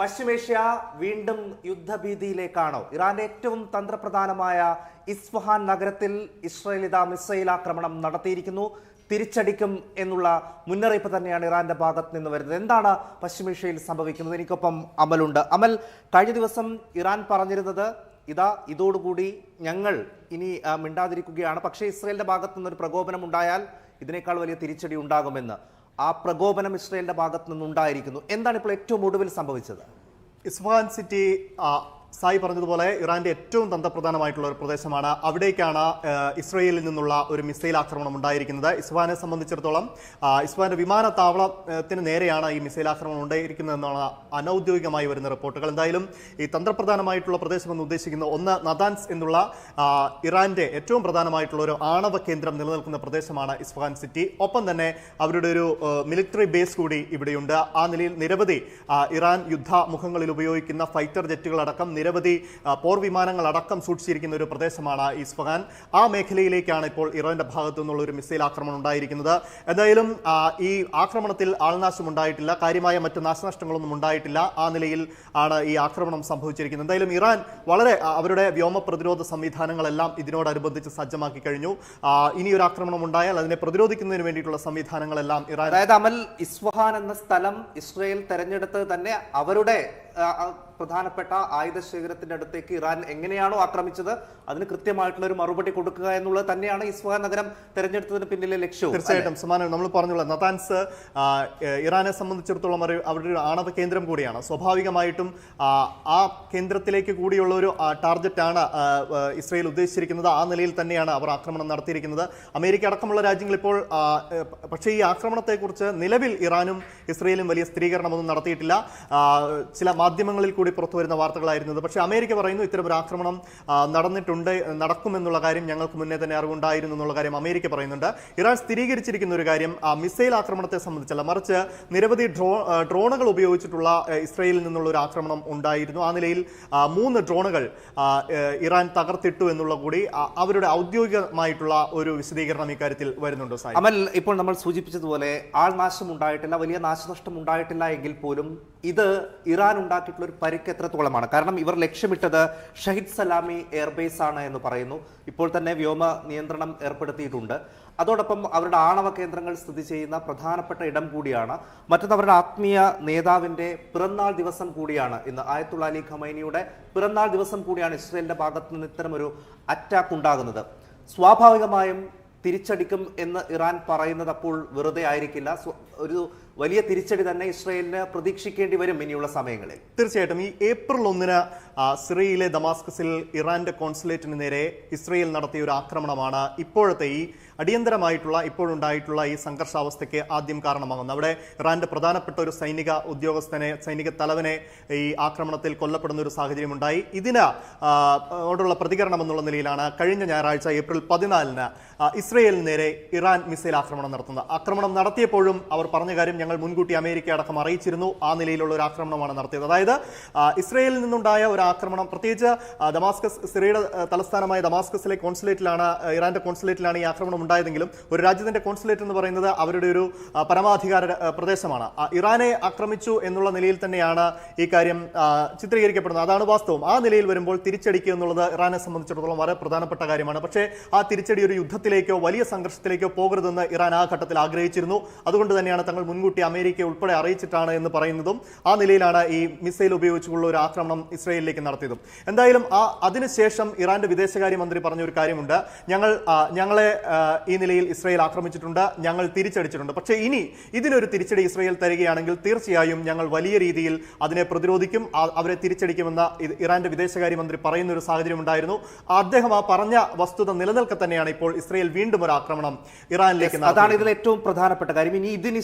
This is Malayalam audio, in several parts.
പശ്ചിമേഷ്യ വീണ്ടും യുദ്ധഭീതിയിലേക്കാണോ? ഇറാന്റെ ഏറ്റവും തന്ത്രപ്രധാനമായ ഇസ്ഫഹാൻ നഗരത്തിൽ ഇസ്രയേൽ ഇതാ മിസൈൽ ആക്രമണം നടത്തിയിരിക്കുന്നു. തിരിച്ചടിക്കും എന്നുള്ള മുന്നറിയിപ്പ് തന്നെയാണ് ഇറാന്റെ ഭാഗത്ത് നിന്ന് വരുന്നത്. എന്താണ് പശ്ചിമേഷ്യയിൽ സംഭവിക്കുന്നത്? എനിക്കൊപ്പം അമലുണ്ട്. അമൽ കഴിഞ്ഞ ദിവസം ഇറാൻ പറഞ്ഞിരുന്നത് ഇതാ ഇതോടുകൂടി ഞങ്ങൾ ഇനി മിണ്ടാതിരിക്കുകയാണ്. പക്ഷേ ഇസ്രയേലിന്റെ ഭാഗത്തു ഒരു പ്രകോപനം ഉണ്ടായാൽ ഇതിനേക്കാൾ വലിയ തിരിച്ചടി ഉണ്ടാകുമെന്ന്. ആ പ്രകോപനം ഇസ്രയേലിന്റെ ഭാഗത്തു നിന്നുണ്ടായിരിക്കുന്നു. എന്താണ് ഇപ്പോൾ ഏറ്റവും ഒടുവിൽ സംഭവിച്ചത്? ഇസ്ഫഹാൻ സിറ്റി സായി പറഞ്ഞതുപോലെ ഇറാന്റെ ഏറ്റവും തന്ത്രപ്രധാനമായിട്ടുള്ള ഒരു പ്രദേശമാണ്. അവിടേക്കാണ് ഇസ്രയേലിൽ നിന്നുള്ള ഒരു മിസൈൽ ആക്രമണം ഉണ്ടായിരിക്കുന്നത്. ഇസ്ഫഹാനെ സംബന്ധിച്ചിടത്തോളം ഇസ്വാന്റെ വിമാനത്താവളത്തിന് നേരെയാണ് ഈ മിസൈൽ ആക്രമണം ഉണ്ടായിരിക്കുന്നതെന്നാണ് അനൌദ്യോഗികമായി വരുന്ന റിപ്പോർട്ടുകൾ. എന്തായാലും ഈ തന്ത്രപ്രധാനമായിട്ടുള്ള പ്രദേശം എന്ന് ഉദ്ദേശിക്കുന്ന ഒന്ന് നദാൻസ് എന്നുള്ള ഇറാന്റെ ഏറ്റവും പ്രധാനമായിട്ടുള്ള ഒരു ആണവ കേന്ദ്രം നിലനിൽക്കുന്ന പ്രദേശമാണ് ഇസ്ഫാൻ സിറ്റി. ഒപ്പം തന്നെ അവരുടെ ഒരു മിലിറ്ററി ബേസ് കൂടി ഇവിടെയുണ്ട്. ആ നിലയിൽ നിരവധി ഇറാൻ ഇറാൻ യുദ്ധമുഖങ്ങളിൽ ഉപയോഗിക്കുന്ന ഫൈറ്റർ ജെറ്റുകളടക്കം നിരവധി പോർ വിമാനങ്ങൾ അടക്കം സൂക്ഷിച്ചിരിക്കുന്ന ഒരു പ്രദേശമാണ് ഇസ്ഫഹാൻ ആ മേഖലയിലേക്കാണ് ഇപ്പോൾ ഇറാന്റെ ഭാഗത്തു നിന്നുള്ള ഒരു മിസൈൽ ആക്രമണം ഉണ്ടായിരിക്കുന്നത്. എന്തായാലും ഈ ആക്രമണത്തിൽ ആൾനാശം ഉണ്ടായിട്ടില്ല കാര്യമായ മറ്റ് നാശനഷ്ടങ്ങളൊന്നും ഉണ്ടായിട്ടില്ല. ആ നിലയിൽ ആണ് ഈ ആക്രമണം സംഭവിച്ചിരിക്കുന്നത്. എന്തായാലും ഇറാൻ വളരെ അവരുടെ വ്യോമ പ്രതിരോധ സംവിധാനങ്ങളെല്ലാം ഇതിനോടനുബന്ധിച്ച് സജ്ജമാക്കി കഴിഞ്ഞു. ഇനി ഒരു ആക്രമണം ഉണ്ടായാൽ അതിനെ പ്രതിരോധിക്കുന്നതിന് വേണ്ടിയിട്ടുള്ള സംവിധാനങ്ങളെല്ലാം ഇറാൻ അതായത് അമൽ ഇസ്ഫഹാൻ എന്ന സ്ഥലം ഇസ്രയേൽ തെരഞ്ഞെടുത്തത് തന്നെ അവരുടെ പ്രധാനപ്പെട്ട ആയുധ ശേഖരത്തിന്റെ അടുത്തേക്ക് ഇറാൻ എങ്ങനെയാണോ ആക്രമിച്ചത് അതിന് കൃത്യമായിട്ടുള്ള ഒരു മറുപടി കൊടുക്കുക എന്നുള്ളത് തന്നെയാണ് ഇസ്ഫഹാൻ നഗരം തെരഞ്ഞെടുത്തതിന് പിന്നിലെ ലക്ഷ്യം തീർച്ചയായിട്ടും. സമാനം നമ്മൾ പറഞ്ഞുള്ള നതാൻസ് ഇറാനെ സംബന്ധിച്ചിടത്തോളം ഒരു അവരുടെ ഒരു ആണവ കേന്ദ്രം കൂടിയാണ്. സ്വാഭാവികമായിട്ടും ആ, ആ കേന്ദ്രത്തിലേക്ക് കൂടിയുള്ള ഒരു ടാർഗറ്റാണ് ഇസ്രയേൽ ഉദ്ദേശിച്ചിരിക്കുന്നത്. ആ നിലയിൽ തന്നെയാണ് അവർ ആക്രമണം നടത്തിയിരിക്കുന്നത്. അമേരിക്ക അടക്കമുള്ള രാജ്യങ്ങൾ ഇപ്പോൾ പക്ഷേ ഈ ആക്രമണത്തെക്കുറിച്ച് നിലവിൽ ഇറാനും ഇസ്രയേലും വലിയ സ്ഥിരീകരണമൊന്നും നടത്തിയിട്ടില്ല. ചില മാധ്യമങ്ങളിൽ കൂടി പുറത്തു വരുന്ന വാർത്തകളായിരുന്നത്. പക്ഷേ അമേരിക്ക പറയുന്നു ഇത്തരം ഒരു ആക്രമണം നടന്നിട്ടുണ്ട് നടക്കുമെന്നുള്ള കാര്യം ഞങ്ങൾക്ക് മുന്നേ തന്നെ അറിവുണ്ടായിരുന്നു എന്നുള്ള കാര്യം അമേരിക്ക പറയുന്നുണ്ട്. ഇറാൻ സ്ഥിരീകരിച്ചിരിക്കുന്ന ഒരു കാര്യം മിസൈൽ ആക്രമണത്തെ സംബന്ധിച്ചല്ല. മറിച്ച് നിരവധി ഡ്രോ ഡ്രോണുകൾ ഉപയോഗിച്ചിട്ടുള്ള ഇസ്രയേലിൽ നിന്നുള്ള ഒരു ആക്രമണം ഉണ്ടായിരുന്നു. ആ നിലയിൽ മൂന്ന് ഡ്രോണുകൾ ഇറാൻ തകർത്തിട്ടു എന്നുള്ള കൂടി അവരുടെ ഔദ്യോഗികമായിട്ടുള്ള ഒരു വിശദീകരണം ഇക്കാര്യത്തിൽ വരുന്നുണ്ട് സായി. അമൽ ഇപ്പോൾ നമ്മൾ സൂചിപ്പിച്ചതുപോലെ ആൾനാശം ഉണ്ടായിട്ടില്ല വലിയ നാശനഷ്ടം ഉണ്ടായിട്ടില്ല എങ്കിൽ പോലും ഇത് ഇറാൻ ഉണ്ടാക്കിയിട്ടുള്ള ഒരു പരിക്ക് എത്രത്തോളമാണ്? കാരണം ഇവർ ലക്ഷ്യമിട്ടത് ഷഹിദ് സലാമി എയർബേസ് ആണ് എന്ന് പറയുന്നു. ഇപ്പോൾ തന്നെ വ്യോമ നിയന്ത്രണം ഏർപ്പെടുത്തിയിട്ടുണ്ട്. അതോടൊപ്പം അവരുടെ ആണവ കേന്ദ്രങ്ങൾ സ്ഥിതി ചെയ്യുന്ന പ്രധാനപ്പെട്ട ഇടം കൂടിയാണ്. മറ്റൊന്ന് അവരുടെ ആത്മീയ നേതാവിന്റെ പിറന്നാൾ ദിവസം കൂടിയാണ്. ഇന്ന് ആയത്തുള്ള അലി ഖമൈനിയുടെ പിറന്നാൾ ദിവസം കൂടിയാണ് ഇസ്രയേലിന്റെ ഭാഗത്ത് നിന്ന് ഇത്തരം ഒരു അറ്റാക്ക് ഉണ്ടാകുന്നത്. സ്വാഭാവികമായും തിരിച്ചടിക്കും എന്ന് ഇറാൻ പറയുന്നത് അപ്പോൾ വെറുതെ ആയിരിക്കില്ല. ഒരു വലിയ തിരിച്ചടി തന്നെ ഇസ്രയേലിന് പ്രതീക്ഷിക്കേണ്ടി വരും ഇനിയുള്ള സമയങ്ങളിൽ. തീർച്ചയായിട്ടും. ഈ ഏപ്രിൽ ഒന്നിന് സിറിയയിലെ ദമാസ്കസിൽ ഇറാന്റെ കോൺസുലേറ്റിന് നേരെ ഇസ്രയേൽ നടത്തിയ ഒരു ആക്രമണമാണ് ഇപ്പോഴത്തെ ഈ അടിയന്തരമായിട്ടുള്ള ഇപ്പോഴുണ്ടായിട്ടുള്ള ഈ സംഘർഷാവസ്ഥയ്ക്ക് ആദ്യം കാരണമാകുന്നു. അവിടെ ഇറാന്റെ പ്രധാനപ്പെട്ട ഒരു സൈനിക ഉദ്യോഗസ്ഥനെ സൈനിക തലവനെ ഈ ആക്രമണത്തിൽ കൊല്ലപ്പെടുന്ന ഒരു സാഹചര്യം ഉണ്ടായി ഇതിന് ഓടുള്ള പ്രതികരണം എന്നുള്ള നിലയിലാണ് കഴിഞ്ഞ ഞായറാഴ്ച ഏപ്രിൽ പതിനാലിന് ഇസ്രയേലിന് നേരെ ഇറാൻ മിസൈൽ ആക്രമണം നടത്തുന്നത്. ആക്രമണം നടത്തിയപ്പോഴും അവർ പറഞ്ഞ കാര്യം ഞങ്ങൾ മുൻകൂട്ടി അമേരിക്ക അടക്കം അറിയിച്ചിരുന്നു. ആ നിലയിലുള്ള ഒരു ആക്രമണമാണ് നടത്തിയത്. അതായത് ഇസ്രയേലിൽ നിന്നുണ്ടായ ഒരു ആക്രമണം പ്രത്യേകിച്ച് ദമാസ്കസ് സിറിയയുടെ തലസ്ഥാനമായ ദമാസ്കസിലെ കോൺസുലേറ്റിലാണ് ഇറാന്റെ കോൺസുലേറ്റിലാണ് ഈ ആക്രമണം ഉണ്ടായതെങ്കിലും ഒരു രാജ്യത്തിന്റെ കോൺസുലേറ്റ് എന്ന് പറയുന്നത് അവരുടെ ഒരു പരമാധികാര പ്രദേശമാണ്. ഇറാനെ ആക്രമിച്ചു എന്നുള്ള നിലയിൽ തന്നെയാണ് ഈ കാര്യം ചിത്രീകരിക്കപ്പെടുന്നത്. അതാണ് വാസ്തവം. ആ നിലയിൽ വരുമ്പോൾ തിരിച്ചടിക്കുക എന്നുള്ളത് ഇറാനെ സംബന്ധിച്ചിടത്തോളം വളരെ പ്രധാനപ്പെട്ട കാര്യമാണ്. പക്ഷേ ആ തിരിച്ചടി ഒരു യുദ്ധത്തിലേക്കോ വലിയ സംഘർഷത്തിലേക്കോ പോകരുതെന്ന് ഇറാൻ ആ ഘട്ടത്തിൽ ആഗ്രഹിച്ചിരുന്നു. അതുകൊണ്ട് തന്നെയാണ് തങ്ങൾ മുൻകൂട്ടി അമേരിക്ക ഉൾപ്പെടെ അറിയിച്ചിട്ടാണ് എന്ന് പറയുന്നതും ആ നിലയിലാണ് ഈ മിസൈൽ ഉപയോഗിച്ചുള്ള ഒരു ആക്രമണം ഇസ്രയേലിലേക്ക് നടത്തിയതും. എന്തായാലും ആ അതിനുശേഷം ഇറാന്റെ വിദേശകാര്യമന്ത്രി പറഞ്ഞ ഒരു കാര്യമുണ്ട്. ഞങ്ങൾ ഞങ്ങളെ ഈ നിലയിൽ ഇസ്രയേൽ ആക്രമിച്ചിട്ടുണ്ട് ഞങ്ങൾ തിരിച്ചടിച്ചിട്ടുണ്ട്. പക്ഷേ ഇനി ഇതിനൊരു തിരിച്ചടി ഇസ്രയേൽ തരികയാണെങ്കിൽ തീർച്ചയായും ഞങ്ങൾ വലിയ രീതിയിൽ അതിനെ പ്രതിരോധിക്കും. അവരെ തിരിച്ചടിക്കുമെന്ന് ഇറാന്റെ വിദേശകാര്യമന്ത്രി പറയുന്ന ഒരു സാഹചര്യം ഉണ്ടായിരുന്നു. അദ്ദേഹം ആ പറഞ്ഞ വസ്തുത നിലനിൽക്കെ തന്നെയാണ് ഇപ്പോൾ ഇസ്രയേൽ വീണ്ടും ഒരു ആക്രമണം ഇറാനിലേക്ക് അതാണ് ഇതിൽ ഏറ്റവും പ്രധാനപ്പെട്ട കാര്യം. ഇനി ഇതിന്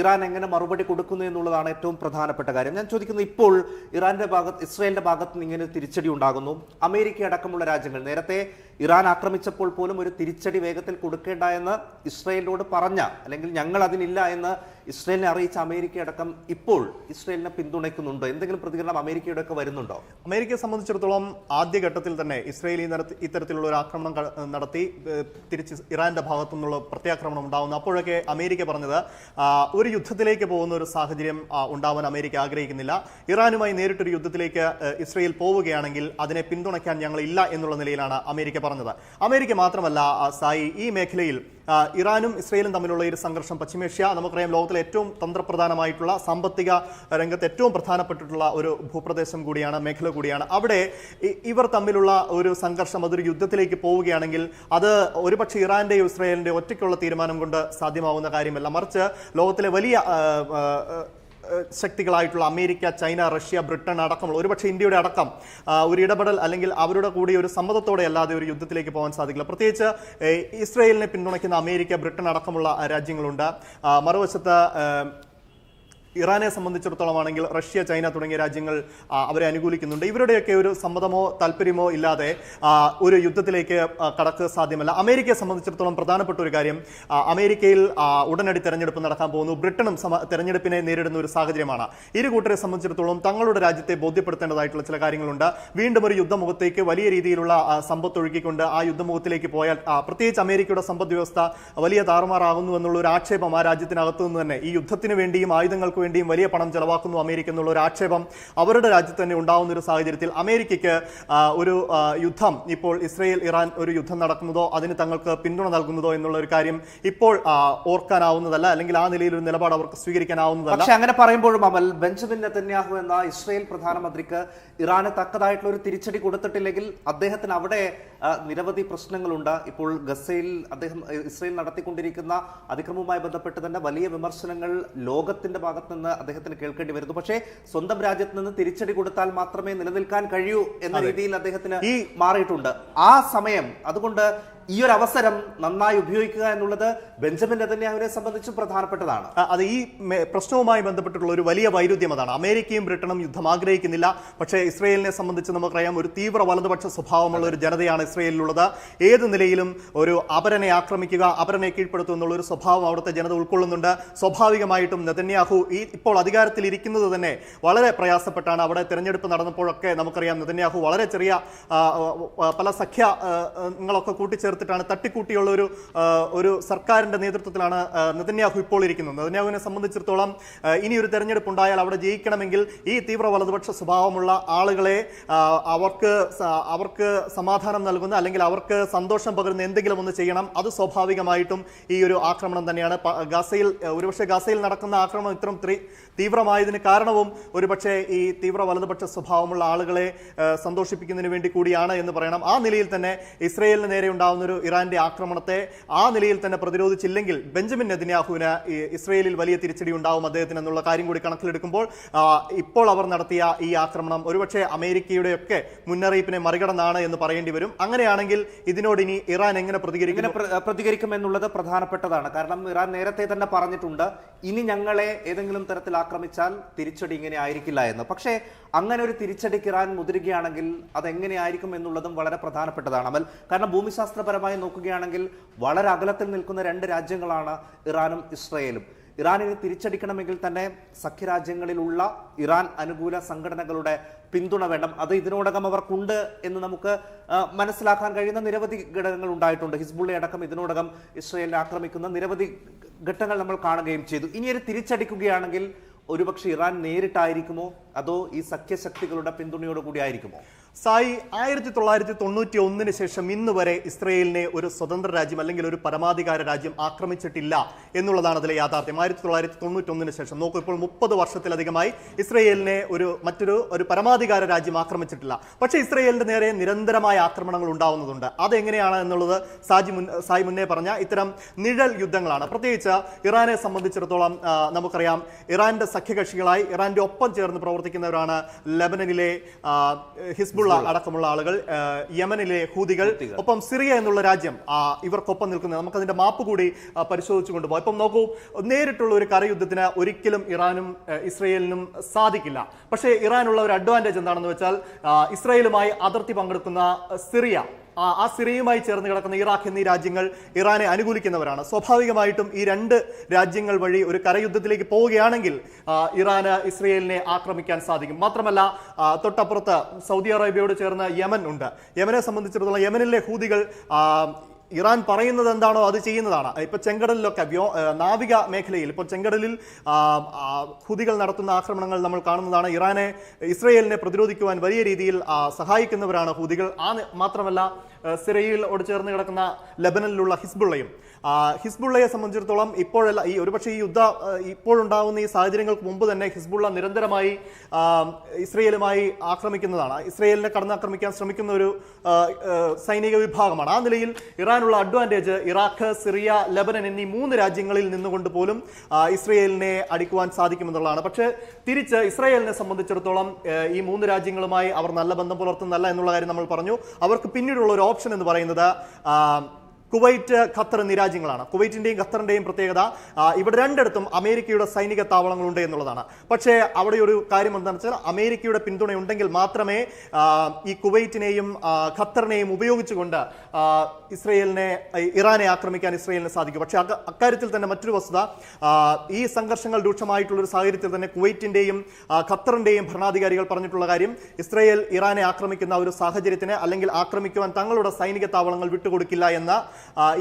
ഇറാൻ എങ്ങനെ മറുപടി കൊടുക്കുന്നു എന്നുള്ളതാണ് ഏറ്റവും പ്രധാനപ്പെട്ട കാര്യം. ഞാൻ ചോദിക്കുന്നത് ഇപ്പോൾ ഇറാന്റെ ഭാഗത്ത് ഇസ്രയേലിന്റെ ഭാഗത്ത് നിന്ന് ഇങ്ങനെ തിരിച്ചടി ഉണ്ടാകുന്നു. അമേരിക്ക അടക്കമുള്ള രാജ്യങ്ങൾ നേരത്തെ ഇറാൻ ആക്രമിച്ചപ്പോൾ പോലും ഒരു തിരിച്ചടി വേഗത്തിൽ കൊടുക്കേണ്ട എന്ന് ഇസ്രയേലിനോട് പറഞ്ഞ അല്ലെങ്കിൽ ഞങ്ങൾ അതിനില്ല എന്ന് ഇസ്രയേലിനെ അറിയിച്ച അമേരിക്ക അടക്കം ഇപ്പോൾ ഇസ്രയേലിനെ പിന്തുണയ്ക്കുന്നുണ്ടോ. എന്തെങ്കിലും പ്രതികരണം അമേരിക്കയുടെ ഒക്കെ വരുന്നുണ്ടോ? അമേരിക്കയെ സംബന്ധിച്ചിടത്തോളം ആദ്യഘട്ടത്തിൽ തന്നെ നടത്തി ഇത്തരത്തിലുള്ള ഒരു ആക്രമണം നടത്തി തിരിച്ച് ഇറാന്റെ ഭാഗത്തു നിന്നുള്ള പ്രത്യാക്രമണം ഉണ്ടാവുന്നു. അപ്പോഴൊക്കെ അമേരിക്ക പറഞ്ഞത് ഒരു യുദ്ധത്തിലേക്ക് പോകുന്ന ഒരു സാഹചര്യം ഉണ്ടാവാൻ അമേരിക്ക ആഗ്രഹിക്കുന്നില്ല. ഇറാനുമായി നേരിട്ടൊരു യുദ്ധത്തിലേക്ക് ഇസ്രയേൽ പോവുകയാണെങ്കിൽ അതിനെ പിന്തുണയ്ക്കാൻ ഞങ്ങൾ ഇല്ല എന്നുള്ള നിലയിലാണ് അമേരിക്ക പറഞ്ഞത്. അമേരിക്ക മാത്രമല്ല സായി ഈ മേഖലയിൽ ഇറാനും ഇസ്രയേലും തമ്മിലുള്ള ഒരു സംഘർഷം പശ്ചിമേഷ്യ നമുക്കറിയാം ലോകത്തിലെ ഏറ്റവും തന്ത്രപ്രധാനമായിട്ടുള്ള സാമ്പത്തിക രംഗത്ത് ഏറ്റവും പ്രധാനപ്പെട്ടിട്ടുള്ള ഒരു ഭൂപ്രദേശം കൂടിയാണ് മേഖല കൂടിയാണ്. അവിടെ ഇവർ തമ്മിലുള്ള ഒരു സംഘർഷം അതൊരു യുദ്ധത്തിലേക്ക് പോവുകയാണെങ്കിൽ അത് ഒരുപക്ഷെ ഇറാന്റെയോ ഇസ്രയേലിന്റെയും ഒറ്റയ്ക്കുള്ള തീരുമാനം കൊണ്ട് സാധ്യമാവുന്ന കാര്യമല്ല. മറിച്ച് ലോകത്തിലെ വലിയ ശക്തികളായിട്ടുള്ള അമേരിക്ക ചൈന റഷ്യ ബ്രിട്ടൻ അടക്കമുള്ള ഒരുപക്ഷെ ഇന്ത്യയുടെ അടക്കം ഒരു ഇടപെടൽ അല്ലെങ്കിൽ അവരുടെ കൂടി ഒരു സമ്മതത്തോടെ അല്ലാതെ ഒരു യുദ്ധത്തിലേക്ക് പോകാൻ സാധിക്കില്ല. പ്രത്യേകിച്ച് ഇസ്രയേലിനെ പിന്തുണയ്ക്കുന്ന അമേരിക്ക ബ്രിട്ടൻ അടക്കമുള്ള രാജ്യങ്ങളുണ്ട്. മറുവശത്ത് ഇറാനെ സംബന്ധിച്ചിടത്തോളം ആണെങ്കിൽ റഷ്യ ചൈന തുടങ്ങിയ രാജ്യങ്ങൾ അവരെ അനുകൂലിക്കുന്നുണ്ട്. ഇവരുടെയൊക്കെ ഒരു സമ്മതമോ താല്പര്യമോ ഇല്ലാതെ ഒരു യുദ്ധത്തിലേക്ക് കടക്കുക സാധ്യമല്ല. അമേരിക്കയെ സംബന്ധിച്ചിടത്തോളം പ്രധാനപ്പെട്ട ഒരു കാര്യം അമേരിക്കയിൽ ഉടനടി തെരഞ്ഞെടുപ്പ് നടക്കാൻ പോകുന്നു. ബ്രിട്ടനും തെരഞ്ഞെടുപ്പിനെ നേരിടുന്ന ഒരു സാഹചര്യമാണ്. ഇരു കൂട്ടരെ സംബന്ധിച്ചിടത്തോളം തങ്ങളുടെ രാജ്യത്തെ ബോധ്യപ്പെടുത്തേണ്ടതായിട്ടുള്ള ചില കാര്യങ്ങളുണ്ട്. വീണ്ടും ഒരു യുദ്ധമുഖത്തേക്ക് വലിയ രീതിയിലുള്ള സമ്പത്ത് ഒഴുക്കിക്കൊണ്ട് ആ യുദ്ധമുഖത്തിലേക്ക് പോയാൽ പ്രത്യേകിച്ച് അമേരിക്കയുടെ സമ്പദ് വ്യവസ്ഥ വലിയ താറുമാറാകുന്നു എന്നുള്ള ഒരു ആക്ഷേപം ആ രാജ്യത്തിനകത്തു നിന്ന് തന്നെ ഈ യുദ്ധത്തിന് വേണ്ടിയും ആയുധങ്ങൾക്ക് വേണ്ടിയും വലിയ പണം ചെലവാക്കുന്നു അമേരിക്ക എന്നുള്ള ഒരു ആക്ഷേപം അവരുടെ രാജ്യത്ത് തന്നെ ഉണ്ടാവുന്ന ഒരു സാഹചര്യത്തിൽ അമേരിക്കയ്ക്ക് ഒരു യുദ്ധം ഇപ്പോൾ ഇസ്രയേൽ ഇറാൻ ഒരു യുദ്ധം നടക്കുന്നതോ അതിന് തങ്ങൾക്ക് പിന്തുണ നൽകുന്നതോ എന്നുള്ള ഒരു കാര്യം ഇപ്പോൾ ഓർക്കാനാവുന്നതല്ല. അല്ലെങ്കിൽ ആ നിലയിൽ ഒരു നിലപാട് അവർക്ക് സ്വീകരിക്കാനാവുന്നതല്ല. പക്ഷേ അങ്ങനെ പറയുമ്പോഴും അമൽ ബെഞ്ചമിൻ നെതന്യാഹു എന്ന ഇസ്രയേൽ പ്രധാനമന്ത്രിക്ക് ഇറാന് തക്കതായിട്ടുള്ള ഒരു തിരിച്ചടി കൊടുത്തിട്ടില്ലെങ്കിൽ അദ്ദേഹത്തിന് അവിടെ നിരവധി പ്രശ്നങ്ങളുണ്ട്. ഇപ്പോൾ ഗസയിൽ അദ്ദേഹം ഇസ്രയേൽ നടത്തിക്കൊണ്ടിരിക്കുന്ന അതിക്രമവുമായി ബന്ധപ്പെട്ട് തന്നെ വലിയ വിമർശനങ്ങൾ ലോകത്തിന്റെ ഭാഗത്ത് നിന്ന് അദ്ദേഹത്തിന് കേൾക്കേണ്ടി വരുന്നു. പക്ഷേ സ്വന്തം രാജ്യത്ത് നിന്ന് തിരിച്ചടി കൊടുത്താൽ മാത്രമേ നിലനിൽക്കാൻ കഴിയൂ എന്ന രീതിയിൽ അദ്ദേഹത്തിന് ഈ മാറിയിട്ടുണ്ട്. ആ സമയം അതുകൊണ്ട് ഈ ഒരു അവസരം നന്നായി ഉപയോഗിക്കുക എന്നുള്ളത് ബെഞ്ചമിൻ നെതന്യാഹുവിനെ സംബന്ധിച്ചും പ്രധാനപ്പെട്ടതാണ്. അത് ഈ പ്രശ്നവുമായി ബന്ധപ്പെട്ടിട്ടുള്ള ഒരു വലിയ വൈരുദ്ധ്യം അതാണ് അമേരിക്കയും ബ്രിട്ടനും യുദ്ധം ആഗ്രഹിക്കുന്നില്ല. പക്ഷേ ഇസ്രയേലിനെ സംബന്ധിച്ച് നമുക്കറിയാം ഒരു തീവ്ര വലതുപക്ഷ സ്വഭാവമുള്ള ഒരു ജനതയാണ് ഇസ്രയേലിലുള്ളത്. ഏത് നിലയിലും ഒരു അപരനെ ആക്രമിക്കുക അപരനെ കീഴ്പ്പെടുത്തുക എന്നുള്ള ഒരു സ്വഭാവം അവിടുത്തെ ജനത ഉൾക്കൊള്ളുന്നുണ്ട്. സ്വാഭാവികമായിട്ടും നെതന്യാഹു ഈ ഇപ്പോൾ അധികാരത്തിൽ ഇരിക്കുന്നത് തന്നെ വളരെ പ്രയാസപ്പെട്ടാണ്. അവിടെ തെരഞ്ഞെടുപ്പ് നടന്നപ്പോഴൊക്കെ നമുക്കറിയാം നെതന്യാഹു വളരെ ചെറിയ പല സഖ്യങ്ങളൊക്കെ ആ, കൂട്ടിച്ചേർത്തിട്ടാണ് തട്ടിക്കൂട്ടിയുള്ള ഒരു ഒരു സർക്കാരിന്റെ നേതൃത്വത്തിലാണ് നെതന്യാഹു ഇപ്പോൾ ഇരിക്കുന്നത്. നെതന്യാഹുവിനെ സംബന്ധിച്ചിടത്തോളം ഇനി ഒരു തെരഞ്ഞെടുപ്പ് ഉണ്ടായാൽ അവിടെ ജയിക്കണമെങ്കിൽ ഈ തീവ്ര വലതുപക്ഷ സ്വഭാവമുള്ള ആളുകളെ അവർക്ക് അവർക്ക് സമാധാനം നൽകുന്ന അല്ലെങ്കിൽ അവർക്ക് സന്തോഷം പകരുന്ന എന്തെങ്കിലും ഒന്ന് ചെയ്യണം. അത് സ്വാഭാവികമായിട്ടും ഈ ഒരു ആക്രമണം തന്നെയാണ്. ഗസയിൽ ഒരുപക്ഷെ ഗസയിൽ നടക്കുന്ന ആക്രമണം ഇത്രയും ത്രി- തീവ്രമായതിന് കാരണവും ഒരുപക്ഷെ ഈ തീവ്ര വലതുപക്ഷ സ്വഭാവമുള്ള ആളുകളെ സന്തോഷിപ്പിക്കുന്നതിന് വേണ്ടി കൂടിയാണ് എന്ന് പറയണം. ആ നിലയിൽ തന്നെ ഇസ്രയേലിന് നേരെ ഉണ്ടാവുന്ന ഒരു ഇറാന്റെ ആക്രമണത്തെ ആ നിലയിൽ തന്നെ പ്രതിരോധിച്ചില്ലെങ്കിൽ ബെഞ്ചമിൻ നെതിന്യാഹുവിന് ഇസ്രയേലിൽ വലിയ തിരിച്ചടി ഉണ്ടാവും അദ്ദേഹത്തിന് എന്നുള്ള കാര്യം കൂടി കണക്കിലെടുക്കുമ്പോൾ ഇപ്പോൾ അവർ നടത്തിയ ഈ ആക്രമണം ഒരുപക്ഷെ അമേരിക്കയുടെ ഒക്കെ മുന്നറിയിപ്പിനെ മറികടന്നാണ് എന്ന് പറയേണ്ടി വരും. അങ്ങനെയാണെങ്കിൽ ഇതിനോട് ഇനി ഇറാൻ എങ്ങനെ പ്രതികരിക്കും പ്രതികരിക്കും എന്നുള്ളത് പ്രധാനപ്പെട്ടതാണ്. കാരണം ഇറാൻ നേരത്തെ തന്നെ പറഞ്ഞിട്ടുണ്ട് ഇനി ഞങ്ങളെ ഏതെങ്കിലും തരത്തിൽ ആക്രമിച്ചാൽ തിരിച്ചടി ഇങ്ങനെ ആയിരിക്കില്ല എന്ന്. പക്ഷേ അങ്ങനെ ഒരു തിരിച്ചടിക്ക് ഇറാൻ മുതിരുകയാണെങ്കിൽ അതെങ്ങനെയായിരിക്കും എന്നുള്ളതും വളരെ പ്രധാനപ്പെട്ടതാണ്. അമൽ കാരണം ഭൂമിശാസ്ത്രപരമായി നോക്കുകയാണെങ്കിൽ വളരെ അകലത്തിൽ നിൽക്കുന്ന രണ്ട് രാജ്യങ്ങളാണ് ഇറാനും ഇസ്രയേലും. ഇറാനിനെ തിരിച്ചടിക്കണമെങ്കിൽ തന്നെ സഖ്യരാജ്യങ്ങളിലുള്ള ഇറാൻ അനുകൂല സംഘടനകളുടെ പിന്തുണ വേണം. അത് ഇതിനോടകം അവർക്കുണ്ട് എന്ന് നമുക്ക് മനസ്സിലാക്കാൻ കഴിയുന്ന നിരവധി ഘടകങ്ങൾ ഉണ്ടായിട്ടുണ്ട്. ഹിസ്ബുള്ള അടക്കം ഇതിനോടകം ഇസ്രയേലിനെ ആക്രമിക്കുന്ന നിരവധി ഘട്ടങ്ങൾ നമ്മൾ കാണുകയും ചെയ്തു. ഇനി ഒരു തിരിച്ചടിക്കുകയാണെങ്കിൽ ഒരുപക്ഷെ ഇറാൻ നേരിട്ടായിരിക്കുമോ? അതോ ഈ സഖ്യശക്തികളുടെ പിന്തുണയോടുകൂടി ആയിരിക്കുമോ? സായി ആയിരത്തി തൊള്ളായിരത്തി തൊണ്ണൂറ്റി ഒന്നിന് ശേഷം ഇന്ന് വരെ ഇസ്രയേലിനെ ഒരു സ്വതന്ത്ര രാജ്യം അല്ലെങ്കിൽ ഒരു പരമാധികാര രാജ്യം ആക്രമിച്ചിട്ടില്ല എന്നുള്ളതാണ് അതിലെ യാഥാർത്ഥ്യം. ആയിരത്തി തൊള്ളായിരത്തി തൊണ്ണൂറ്റി ഒന്നിന് ശേഷം നോക്കൂ ഇപ്പോൾ മുപ്പത് വർഷത്തിലധികമായി ഇസ്രയേലിനെ ഒരു മറ്റൊരു ഒരു പരമാധികാര രാജ്യം ആക്രമിച്ചിട്ടില്ല. പക്ഷേ ഇസ്രയേലിന്റെ നേരെ നിരന്തരമായ ആക്രമണങ്ങൾ ഉണ്ടാവുന്നതുണ്ട്. അതെങ്ങനെയാണ് എന്നുള്ളത് സാജി മുൻ സായി മുന്നേ പറഞ്ഞ ഇത്തരം നിഴൽ യുദ്ധങ്ങളാണ്. പ്രത്യേകിച്ച് ഇറാനെ സംബന്ധിച്ചിടത്തോളം നമുക്കറിയാം ഇറാന്റെ സഖ്യകക്ഷികളായി ഇറാന്റെ ഒപ്പം ചേർന്ന് പ്രവർത്തിക്കുന്നവരാണ് ലെബനനിലെ ആ, ഹിസ്ബുള്ള അടക്കമുള്ള ആളുകൾ യമനിലെ ഹൂതികൾ ഒപ്പം സിറിയ എന്നുള്ള രാജ്യം ഇവർക്കൊപ്പം നിൽക്കുന്നത്. നമുക്കതിന്റെ മാപ്പ് കൂടി പരിശോധിച്ചു കൊണ്ടുപോകാം ഇപ്പം നോക്കൂ നേരിട്ടുള്ള ഒരു കരയുദ്ധത്തിന് ഒരിക്കലും ഇറാനും ഇസ്രയേലിനും സാധിക്കില്ല. പക്ഷേ ഇറാനുള്ള ഒരു അഡ്വാന്റേജ് എന്താണെന്ന് വെച്ചാൽ ഇസ്രയേലുമായി അതിർത്തി പങ്കെടുക്കുന്ന സിറിയ ആ, സിറിയയുമായി ചേർന്ന് കിടക്കുന്ന ഇറാഖ് എന്നീ രാജ്യങ്ങൾ ഇറാനെ അനുകൂലിക്കുന്നവരാണ്. സ്വാഭാവികമായിട്ടും ഈ രണ്ട് രാജ്യങ്ങൾ വഴി ഒരു കരയുദ്ധത്തിലേക്ക് പോവുകയാണെങ്കിൽ ഇറാന് ഇസ്രയേലിനെ ആക്രമിക്കാൻ സാധിക്കും. മാത്രമല്ല തൊട്ടപ്പുറത്ത് സൗദി അറേബ്യയോട് ചേർന്ന് യമൻ ഉണ്ട്. യമനെ സംബന്ധിച്ചിടത്തോളം യമനിലെ ഹൂതികൾ ഇറാൻ പറയുന്നത് എന്താണോ അത് ചെയ്യുന്നതാണ്. ഇപ്പൊ ചെങ്കടലിലൊക്കെ വ്യോ നാവിക മേഖലയിൽ ഇപ്പോൾ ചെങ്കടലിൽ ഹുതികൾ നടത്തുന്ന ആക്രമണങ്ങൾ നമ്മൾ കാണുന്നതാണ്. ഇറാനെ ഇസ്രയേലിനെ പ്രതിരോധിക്കുവാൻ വലിയ രീതിയിൽ സഹായിക്കുന്നവരാണ് ഹുതികൾ. ആ മാത്രമല്ല സിറയിൽ ഓട് ചേർന്ന് കിടക്കുന്ന ലബനനിലുള്ള ഹിസ്ബുള്ളയും. ഹിസ്ബുള്ളയെ സംബന്ധിച്ചിടത്തോളം ഇപ്പോഴല്ല ഈ ഒരുപക്ഷെ ഈ യുദ്ധ ഇപ്പോഴുണ്ടാകുന്ന ഈ സാഹചര്യങ്ങൾക്ക് മുമ്പ് തന്നെ ഹിസ്ബുള്ള നിരന്തരമായി ഇസ്രയേലുമായി ആക്രമിക്കുന്നതാണ്. ഇസ്രയേലിനെ കടന്നാക്രമിക്കാൻ ശ്രമിക്കുന്ന ഒരു സൈനിക വിഭാഗമാണ്. ആ നിലയിൽ ഇറാനുള്ള അഡ്വാന്റേജ് ഇറാഖ് സിറിയ ലബനൻ എന്നീ മൂന്ന് രാജ്യങ്ങളിൽ നിന്നുകൊണ്ട് പോലും ഇസ്രയേലിനെ അടിക്കുവാൻ സാധിക്കുമെന്നുള്ളതാണ്. പക്ഷേ തിരിച്ച് ഇസ്രയേലിനെ സംബന്ധിച്ചിടത്തോളം ഈ മൂന്ന് രാജ്യങ്ങളുമായി അവർ നല്ല ബന്ധം പുലർത്തുന്നല്ല എന്നുള്ള കാര്യം നമ്മൾ പറഞ്ഞു. അവർക്ക് പിന്നീടുള്ള ഒരു ഓപ്ഷൻ എന്ന് പറയുന്നത് കുവൈറ്റ് ഖത്തർ എന്നീ രാജ്യങ്ങളാണ്. കുവൈറ്റിന്റെയും ഖത്തറിന്റെയും പ്രത്യേകത ഇവിടെ രണ്ടിടത്തും അമേരിക്കയുടെ സൈനിക താവളങ്ങളുണ്ട് എന്നുള്ളതാണ്. പക്ഷേ അവിടെ ഒരു കാര്യം എന്താണെന്ന് വെച്ചാൽ അമേരിക്കയുടെ പിന്തുണയുണ്ടെങ്കിൽ മാത്രമേ ഈ കുവൈറ്റിനെയും ഖത്തറിനെയും ഉപയോഗിച്ചുകൊണ്ട് ഇസ്രയേലിനെ ഇറാനെ ആക്രമിക്കാൻ ഇസ്രയേലിന് സാധിക്കും. പക്ഷേ അക്കാര്യത്തിൽ തന്നെ മറ്റൊരു വസ്തുത ഈ സംഘർഷങ്ങൾ രൂക്ഷമായിട്ടുള്ള ഒരു സാഹചര്യത്തിൽ തന്നെ കുവൈറ്റിന്റെയും ഖത്തറിന്റെയും ഭരണാധികാരികൾ പറഞ്ഞിട്ടുള്ള കാര്യം ഇസ്രയേൽ ഇറാനെ ആക്രമിക്കുന്ന ഒരു സാഹചര്യത്തിന് അല്ലെങ്കിൽ ആക്രമിക്കുവാൻ തങ്ങളുടെ സൈനിക താവളങ്ങൾ വിട്ടുകൊടുക്കില്ല എന്ന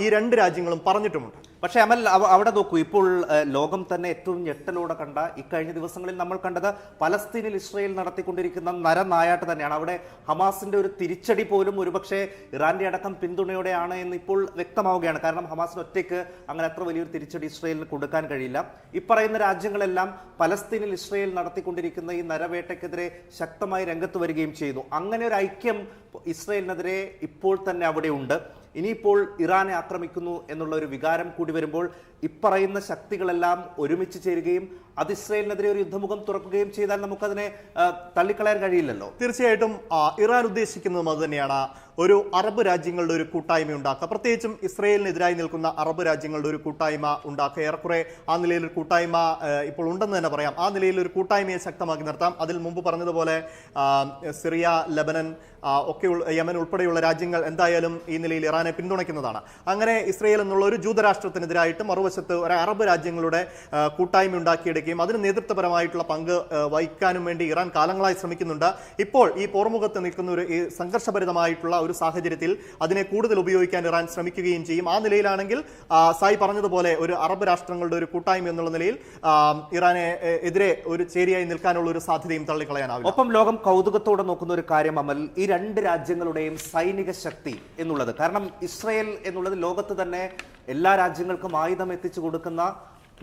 ഈ രണ്ട് രാജ്യങ്ങളും പറഞ്ഞിട്ടുമുണ്ട്. പക്ഷേ അമൽ അവിടെ നോക്കൂ ഇപ്പോൾ ലോകം തന്നെ ഏറ്റവും ഞെട്ടലോടെ കണ്ട ഇക്കഴിഞ്ഞ ദിവസങ്ങളിൽ നമ്മൾ കണ്ടത് പലസ്തീനിൽ ഇസ്രയേൽ നടത്തിക്കൊണ്ടിരിക്കുന്ന നരനായാട്ട് തന്നെയാണ്. അവിടെ ഹമാസിന്റെ ഒരു തിരിച്ചടി പോലും ഒരുപക്ഷെ ഇറാന്റെ അടക്കം പിന്തുണയോടെയാണ് എന്ന് ഇപ്പോൾ വ്യക്തമാവുകയാണ്. കാരണം ഹമാസിന് ഒറ്റയ്ക്ക് അങ്ങനെ അത്ര വലിയൊരു തിരിച്ചടി ഇസ്രയേലിന് കൊടുക്കാൻ കഴിയില്ല. ഇപ്പറയുന്ന രാജ്യങ്ങളെല്ലാം പലസ്തീനിൽ ഇസ്രയേൽ നടത്തിക്കൊണ്ടിരിക്കുന്ന ഈ നരവേട്ടയ്ക്കെതിരെ ശക്തമായി രംഗത്ത് വരികയും ചെയ്യുന്നു. അങ്ങനെ ഒരു ഐക്യം ഇസ്രയേലിനെതിരെ ഇപ്പോൾ തന്നെ അവിടെ ഉണ്ട്. ഇനിയിപ്പോൾ ഇറാനെ ആക്രമിക്കുന്നു എന്നുള്ള ഒരു വികാരം കൂടി വരുമ്പോൾ ഇപ്പറയുന്ന ശക്തികളെല്ലാം ഒരുമിച്ച് ചേരുകയും അത് ഇസ്രയേലിനെതിരെ ഒരു യുദ്ധമുഖം തുറക്കുകയും ചെയ്താൽ നമുക്കതിനെ തള്ളിക്കളയാൻ കഴിയില്ലല്ലോ. തീർച്ചയായിട്ടും ഇറാൻ ഉദ്ദേശിക്കുന്നതും അതുതന്നെയാണ്. ഒരു അറബ് രാജ്യങ്ങളുടെ ഒരു കൂട്ടായ്മ ഉണ്ടാക്കുക. പ്രത്യേകിച്ചും ഇസ്രയേലിനെതിരായി നിൽക്കുന്ന അറബ് രാജ്യങ്ങളുടെ ഒരു കൂട്ടായ്മ ഉണ്ടാക്കുക. ഏറെക്കുറെ ആ നിലയിൽ ഒരു കൂട്ടായ്മ ഇപ്പോൾ ഉണ്ടെന്ന് തന്നെ പറയാം. ആ നിലയിൽ ഒരു കൂട്ടായ്മയെ ശക്തമാക്കി നിർത്താം. അതിൽ മുമ്പ് പറഞ്ഞതുപോലെ സിറിയ ലബനൻ ഒക്കെ യമൻ ഉൾപ്പെടെയുള്ള രാജ്യങ്ങൾ എന്തായാലും ഈ നിലയിൽ ഇറാനെ പിന്തുണയ്ക്കുന്നതാണ്. അങ്ങനെ ഇസ്രയേൽ എന്നുള്ള ഒരു ജൂതരാഷ്ട്രത്തിനെതിരായിട്ട് മറുവശത്ത് ഒരു അറബ് രാജ്യങ്ങളുടെ കൂട്ടായ്മ ഉണ്ടാക്കിയെടുക്കുകയും അതിന് നേതൃത്വപരമായിട്ടുള്ള പങ്ക് വഹിക്കാനും വേണ്ടി ഇറാൻ കാലങ്ങളായി ശ്രമിക്കുന്നുണ്ട്. ഇപ്പോൾ ഈ പോർമുഖത്ത് നിൽക്കുന്ന ഒരു സംഘർഷഭരിതമായിട്ടുള്ള ഒരു സാഹചര്യത്തിൽ അതിനെ കൂടുതൽ ഉപയോഗിക്കാൻ ഇറാൻ ശ്രമിക്കുകയും ചെയ്യും. ആ നിലയിലാണെങ്കിൽ സായി പറഞ്ഞതുപോലെ ഒരു അറബ് രാഷ്ട്രങ്ങളുടെ ഒരു കൂട്ടായ്മ എന്നുള്ള നിലയിൽ ഇറാനെ എതിരെ ഒരു ചേരിയായി നിൽക്കാനുള്ള ഒരു സാധ്യതയും തള്ളിക്കളയാനാവും ഒപ്പം ലോകം കൗതുകത്തോടെ നോക്കുന്ന ഒരു കാര്യം അമൽ ഈ രണ്ട് രാജ്യങ്ങളുടെയും സൈനിക ശക്തി എന്നുള്ളത്. കാരണം ഇസ്രയേൽ എന്നുള്ളത് ലോകത്ത് തന്നെ എല്ലാ രാജ്യങ്ങൾക്കും ആയുധം എത്തിച്ചു കൊടുക്കുന്ന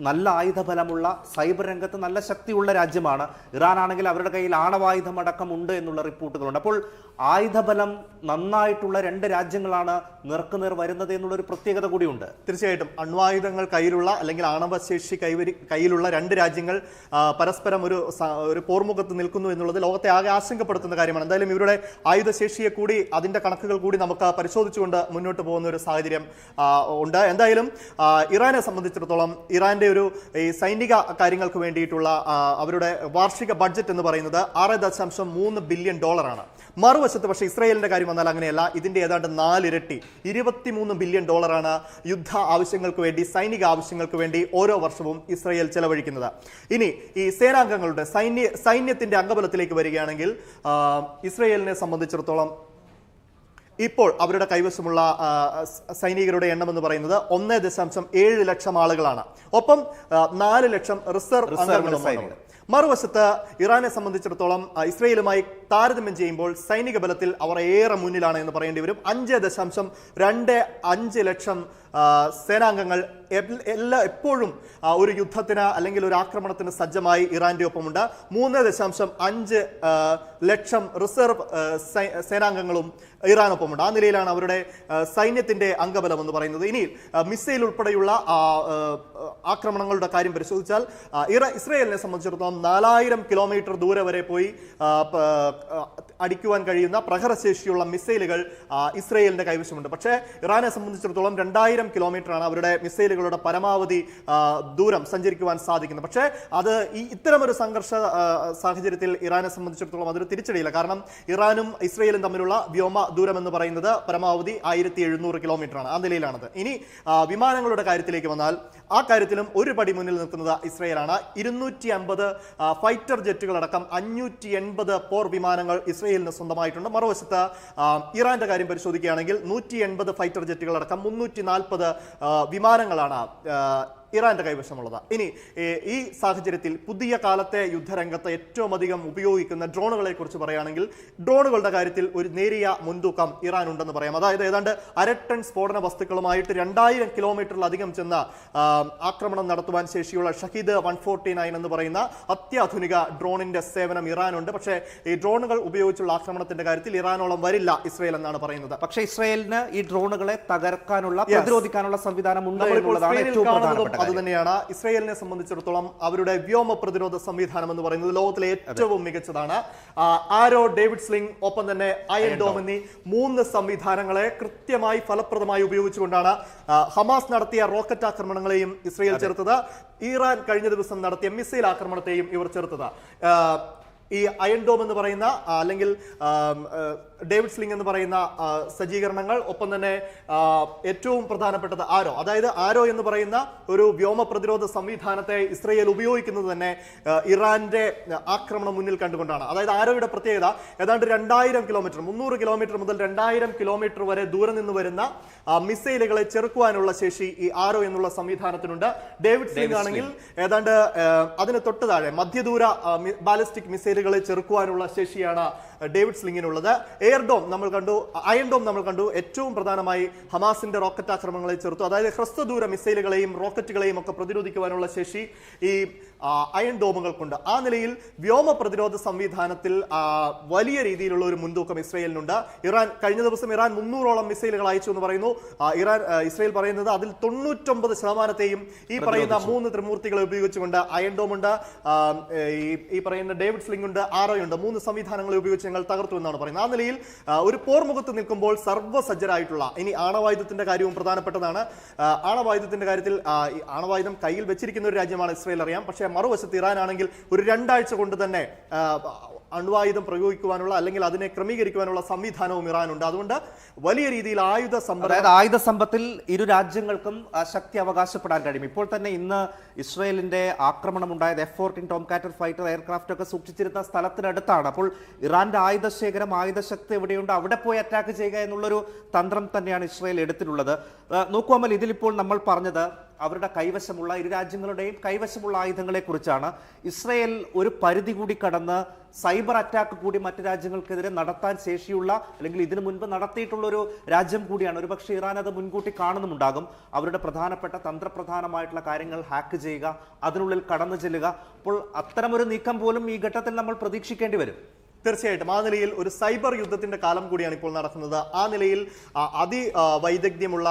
നല്ല ആയുധബലമുള്ള സൈബർ രംഗത്ത് നല്ല ശക്തിയുള്ള രാജ്യമാണ്. ഇറാൻ ആണെങ്കിൽ അവരുടെ കയ്യിൽ ആണവായുധം അടക്കം ഉണ്ട് എന്നുള്ള റിപ്പോർട്ടുകളുണ്ട്. അപ്പോൾ ആയുധബലം നന്നായിട്ടുള്ള രണ്ട് രാജ്യങ്ങളാണ് നേർക്കുനേർ വരുന്നത് എന്നുള്ള ഒരു പ്രത്യേകത കൂടിയുണ്ട്. തീർച്ചയായിട്ടും അണ്വായുധങ്ങൾ കയ്യിലുള്ള അല്ലെങ്കിൽ ആണവശേഷി കൈവരി കയ്യിലുള്ള രണ്ട് രാജ്യങ്ങൾ പരസ്പരം ഒരു ഒരു പോർമുഖത്ത് നിൽക്കുന്നു എന്നുള്ളത് ലോകത്തെ ആകെ ആശങ്കപ്പെടുത്തുന്ന കാര്യമാണ്. എന്തായാലും ഇവരുടെ ആയുധശേഷിയെ കൂടി അതിന്റെ കണക്കുകൾ കൂടി നമുക്ക് പരിശോധിച്ചുകൊണ്ട് മുന്നോട്ട് പോകുന്ന ഒരു സാഹചര്യം ഉണ്ട്. എന്തായാലും ഇറാനെ സംബന്ധിച്ചിടത്തോളം ഇറാന്റെ ഒരു ഈ സൈനിക കാര്യങ്ങൾക്ക് വേണ്ടിയിട്ടുള്ള അവരുടെ വാർഷിക ബഡ്ജറ്റ് എന്ന് പറയുന്നത് ആറ് ദശാംശം മൂന്ന് ബില്യൺ ഡോളറാണ്. മറുവശത്ത് പക്ഷേ ഇസ്രായേലിന്റെ കാര്യം വന്നാൽ അങ്ങനെയല്ല. ഇതിന്റെ ഏതാണ്ട് നാലിരട്ടി ഇരുപത്തിമൂന്ന് ബില്യൺ ഡോളറാണ് യുദ്ധ ആവശ്യങ്ങൾക്ക് വേണ്ടി സൈനിക ആവശ്യങ്ങൾക്ക് വേണ്ടി ഓരോ വർഷവും ഇസ്രായേൽ ചെലവഴിക്കുന്നത്. ഇനി ഈ സേനാംഗങ്ങളുടെ സൈന്യ സൈന്യത്തിന്റെ അംഗബലത്തിലേക്ക് വരികയാണെങ്കിൽ ഇസ്രയേലിനെ സംബന്ധിച്ചിടത്തോളം ഇപ്പോൾ അവരുടെ കൈവശമുള്ള സൈനികരുടെ എണ്ണം എന്ന് പറയുന്നത് ഒന്ന് ദശാംശം ഏഴ് ലക്ഷം ആളുകളാണ്. ഒപ്പം നാല് ലക്ഷം റിസർവ് അംഗങ്ങളും അംഗങ്ങളുമാണ്. മറുവശത്ത് ഇറാനെ സംബന്ധിച്ചിടത്തോളം ഇസ്രയേലുമായി താരതമ്യം ചെയ്യുമ്പോൾ സൈനിക ബലത്തിൽ അവർ ഏറെ മുന്നിലാണ് എന്ന് പറയേണ്ടി വരും. അഞ്ച് ദശാംശം രണ്ട് അഞ്ച് ലക്ഷം സേനാംഗങ്ങൾ എല്ലാ എപ്പോഴും ഒരു യുദ്ധത്തിന് അല്ലെങ്കിൽ ഒരു ആക്രമണത്തിന് സജ്ജമായി ഇറാന്റെ ഒപ്പമുണ്ട്. മൂന്ന് ദശാംശം അഞ്ച് ലക്ഷം റിസർവ് സേനാംഗങ്ങളും ഇറാനൊപ്പമുണ്ട്. ആ നിലയിലാണ് അവരുടെ സൈന്യത്തിന്റെ അംഗബലം എന്ന് പറയുന്നത്. ഇനി മിസൈൽ ഉൾപ്പെടെയുള്ള ആക്രമണങ്ങളുടെ കാര്യം പരിശോധിച്ചാൽ ഇറ ഇസ്രയേലിനെ സംബന്ധിച്ചിടത്തോളം നാലായിരം കിലോമീറ്റർ ദൂരെ വരെ പോയി അടിക്കുവാൻ കഴിയുന്ന പ്രഹരശേഷിയുള്ള മിസൈലുകൾ ഇസ്രയേലിന്റെ കൈവശമുണ്ട്. പക്ഷേ ഇറാനെ സംബന്ധിച്ചിടത്തോളം രണ്ടായിരം ആയിരം കിലോമീറ്ററാണ് അവരുടെ മിസൈലുകളുടെ പരമാവധി ദൂരം സഞ്ചരിക്കുവാൻ സാധിക്കുന്നത്. പക്ഷേ അത് ഈ ഇത്തരമൊരു സംഘർഷ സാഹചര്യത്തിൽ ഇറാനെ സംബന്ധിച്ചിടത്തോളം അതൊരു തിരിച്ചടിയില്ല. കാരണം ഇറാനും ഇസ്രയേലും തമ്മിലുള്ള വ്യോമ ദൂരം എന്ന് പറയുന്നത് പരമാവധി ആയിരത്തി എഴുന്നൂറ് കിലോമീറ്ററാണ് ആ നിലയിലാണത്. ഇനി വിമാനങ്ങളുടെ കാര്യത്തിലേക്ക് വന്നാൽ ആ കാര്യത്തിലും ഒരു പടി മുന്നിൽ നിൽക്കുന്നത് ഇസ്രയേലാണ്. ഇരുന്നൂറ്റി അമ്പത് ഫൈറ്റർ ജെറ്റുകളടക്കം അഞ്ഞൂറ്റി എൺപത് പോർ വിമാനങ്ങൾ ഇസ്രയേലിന് സ്വന്തമായിട്ടുണ്ട്. മറുവശത്ത് ഇറാന്റെ കാര്യം പരിശോധിക്കുകയാണെങ്കിൽ നൂറ്റി എൺപത് ഫൈറ്റർ ജെറ്റുകളടക്കം മുന്നൂറ്റി നാൽപ്പത് വിമാനങ്ങളാണ് ഇറാന്റെ കൈവശമുള്ളത്. ഇനി ഈ സാഹചര്യത്തിൽ പുതിയ കാലത്തെ യുദ്ധരംഗത്ത് ഏറ്റവും അധികം ഉപയോഗിക്കുന്ന ഡ്രോണുകളെ കുറിച്ച് പറയുകയാണെങ്കിൽ ഡ്രോണുകളുടെ കാര്യത്തിൽ ഒരു നേരിയ മുൻതൂക്കം ഇറാൻ ഉണ്ടെന്ന് പറയാം. അതായത് ഏതാണ്ട് അരട്ടൺ സ്ഫോടന വസ്തുക്കളുമായിട്ട് രണ്ടായിരം കിലോമീറ്ററിലധികം ചെന്ന ആക്രമണം നടത്തുവാൻ ശേഷിയുള്ള ഷഹീദ് വൺ ഫോർട്ടി നയൻ എന്ന് പറയുന്ന അത്യാധുനിക ഡ്രോണിന്റെ സേവനം ഇറാനുണ്ട്. പക്ഷേ ഈ ഡ്രോണുകൾ ഉപയോഗിച്ചുള്ള ആക്രമണത്തിന്റെ കാര്യത്തിൽ ഇറാനോളം വരില്ല ഇസ്രയേൽ എന്നാണ് പറയുന്നത്. പക്ഷേ ഇസ്രയേലിന് ഈ ഡ്രോണുകളെ തകർക്കാനുള്ള പ്രതിരോധിക്കാനുള്ള സംവിധാനം ഉണ്ട് എന്നുള്ളതാണ് ഏറ്റവും കാണുന്നതും പ്രധാനപ്പെട്ട അത് തന്നെയാണ് ഇസ്രയേലിനെ സംബന്ധിച്ചിടത്തോളം അവരുടെ വ്യോമ പ്രതിരോധ സംവിധാനം എന്ന് പറയുന്നത് ലോകത്തിലെ ഏറ്റവും മികച്ചതാണ്. ആരോ ഡേവിഡ് സ്ലിംഗ് ഒപ്പം തന്നെ അയൻ ഡോം എന്നീ മൂന്ന് സംവിധാനങ്ങളെ കൃത്യമായി ഫലപ്രദമായി ഉപയോഗിച്ചുകൊണ്ടാണ് ഹമാസ് നടത്തിയ റോക്കറ്റ് ആക്രമണങ്ങളെയും ഇസ്രയേൽ ചെറുത്തത്. ഇറാൻ കഴിഞ്ഞ ദിവസം നടത്തിയ മിസൈൽ ആക്രമണത്തെയും ഇവർ ചേർത്തത് ആ, ഈ അയൺ ഡോം എന്ന് പറയുന്ന അല്ലെങ്കിൽ ഡേവിഡ് സ്ലിംഗ് എന്ന് പറയുന്ന സജ്ജീകരണങ്ങൾ ഒപ്പം തന്നെ ഏറ്റവും പ്രധാനപ്പെട്ടത് ആരോ? അതായത് ആരോ എന്ന് പറയുന്ന ഒരു വ്യോമ പ്രതിരോധ സംവിധാനത്തെ ഇസ്രയേൽ ഉപയോഗിക്കുന്നത് തന്നെ ഇറാന്റെ ആക്രമണം മുന്നിൽ കണ്ടുകൊണ്ടാണ്. അതായത് ആരോയുടെ പ്രത്യേകത? ഏതാണ്ട് രണ്ടായിരം കിലോമീറ്റർ മുന്നൂറ് കിലോമീറ്റർ മുതൽ രണ്ടായിരം കിലോമീറ്റർ വരെ ദൂരം നിന്ന് വരുന്ന മിസൈലുകളെ ചെറുക്കുവാനുള്ള ശേഷി ഈ ആരോ എന്നുള്ള സംവിധാനത്തിനുണ്ട്. ഡേവിഡ് സ്ലിംഗ് ആണെങ്കിൽ ഏതാണ്ട് അതിന് തൊട്ട് താഴെ മധ്യദൂര ബാലിസ്റ്റിക് മിസൈലുകളെ ചെറുക്കുവാനുള്ള ശേഷിയാണ് ഡേവിഡ് സ്ലിങ്ങിനുള്ളത്. എയർ ഡോം നമ്മൾ കണ്ടു അയൺ ഡോം നമ്മൾ കണ്ടു. ഏറ്റവും പ്രധാനമായി ഹമാസിന്റെ റോക്കറ്റ് ആക്രമണങ്ങളെ ചെറുത്തു. അതായത് ഹ്രസ്വദൂര മിസൈലുകളെയും റോക്കറ്റുകളെയും ഒക്കെ പ്രതിരോധിക്കുവാനുള്ള ശേഷി ഈ അയൺ ഡോമുകൾക്കുണ്ട്. ആ നിലയിൽ വ്യോമ പ്രതിരോധ സംവിധാനത്തിൽ വലിയ രീതിയിലുള്ള ഒരു മുൻതൂക്കം ഇസ്രയേലിനുണ്ട്. ഇറാൻ കഴിഞ്ഞ ദിവസം ഇറാൻ മുന്നൂറോളം മിസൈലുകൾ അയച്ചു എന്ന് പറയുന്നു. ഇറാൻ ഇസ്രയേൽ പറയുന്നത് അതിൽ തൊണ്ണൂറ്റൊമ്പത് ശതമാനത്തെയും ഈ പറയുന്ന മൂന്ന് ത്രിമൂർത്തികളെ ഉപയോഗിച്ചുകൊണ്ട് അയൺ ഡോം ഉണ്ട് ഈ പറയുന്ന ഡേവിഡ് സ്ലിംഗ് ഉണ്ട് ആറോ ഉണ്ട് മൂന്ന് സംവിധാനങ്ങളെ ഉപയോഗിച്ച് ഞങ്ങൾ തകർത്തു എന്നാണ് പറയുന്നത്. ആ നിലയിൽ ഒരു പോർമുഖത്ത് നിൽക്കുമ്പോൾ സർവസജ്ജരായിട്ടുള്ള ഇനി ആണവായുധത്തിന്റെ കാര്യവും പ്രധാനപ്പെട്ടതാണ്. ആണവായുധത്തിന്റെ കാര്യത്തിൽ ആണവായുധം കയ്യിൽ വെച്ചിരിക്കുന്ന ഒരു രാജ്യമാണ് ഇസ്രയേൽ അറിയാം. പക്ഷേ മറുവശത്ത് ഇറാൻ ആണെങ്കിൽ ഒരു രണ്ടാഴ്ച കൊണ്ട് തന്നെ അണ്വായുധം പ്രയോഗിക്കുവാനുള്ള അല്ലെങ്കിൽ അതിനെ ക്രമീകരിക്കുവാനുള്ള സംവിധാനവും ഇറാനുണ്ട്. അതുകൊണ്ട് വലിയ രീതിയിൽ ആയുധ സമ്പത്ത് അതായത് ആയുധ സമ്പത്തിൽ ഇരു രാജ്യങ്ങൾക്കും ശക്തി അവകാശപ്പെടാൻ കഴിയും. ഇപ്പോൾ തന്നെ ഇന്ന് ഇസ്രയേലിന്റെ ആക്രമണം ഉണ്ടായത് F fourteen Tomcat fighter aircraft ഒക്കെ സൂക്ഷിച്ചിരുന്ന സ്ഥലത്തിനടുത്താണ്. അപ്പോൾ ഇറാന്റെ ആയുധ ശേഖരം ആയുധ ശക്തി എവിടെയുണ്ട്? അവിടെ പോയി അറ്റാക്ക് ചെയ്യുക എന്നുള്ളൊരു തന്ത്രം തന്നെയാണ് ഇസ്രയേൽ എടുത്തിട്ടുള്ളത്. നോക്കൂ ഇതിലിപ്പോൾ നമ്മൾ പറഞ്ഞത് അവരുടെ കൈവശമുള്ള ഇരു രാജ്യങ്ങളുടെയും കൈവശമുള്ള ആയുധങ്ങളെ കുറിച്ചാണ് ഇസ്രയേൽ ഒരു പരിധി കൂടി കടന്ന് സൈബർ അറ്റാക്ക് കൂടി മറ്റ് രാജ്യങ്ങൾക്കെതിരെ നടത്താൻ ശേഷിയുള്ള അല്ലെങ്കിൽ ഇതിനു മുൻപ് നടത്തിയിട്ടുള്ള ഒരു രാജ്യം കൂടിയാണ്. ഒരുപക്ഷെ ഇറാൻ അത് മുൻകൂട്ടി കാണുന്നുമുണ്ടാകും. അവരുടെ പ്രധാനപ്പെട്ട തന്ത്രപ്രധാനമായിട്ടുള്ള കാര്യങ്ങൾ ഹാക്ക് ചെയ്യുക അതിനുള്ളിൽ കടന്നു ചെല്ലുക. അപ്പോൾ അത്തരമൊരു നീക്കം പോലും ഈ ഘട്ടത്തിൽ നമ്മൾ പ്രതീക്ഷിക്കേണ്ടി വരും. തീർച്ചയായിട്ടും. ആ നിലയിൽ ഒരു സൈബർ യുദ്ധത്തിന്റെ കാലം കൂടിയാണ് ഇപ്പോൾ നടക്കുന്നത്. ആ നിലയിൽ അതി വൈദഗ്ധ്യമുള്ള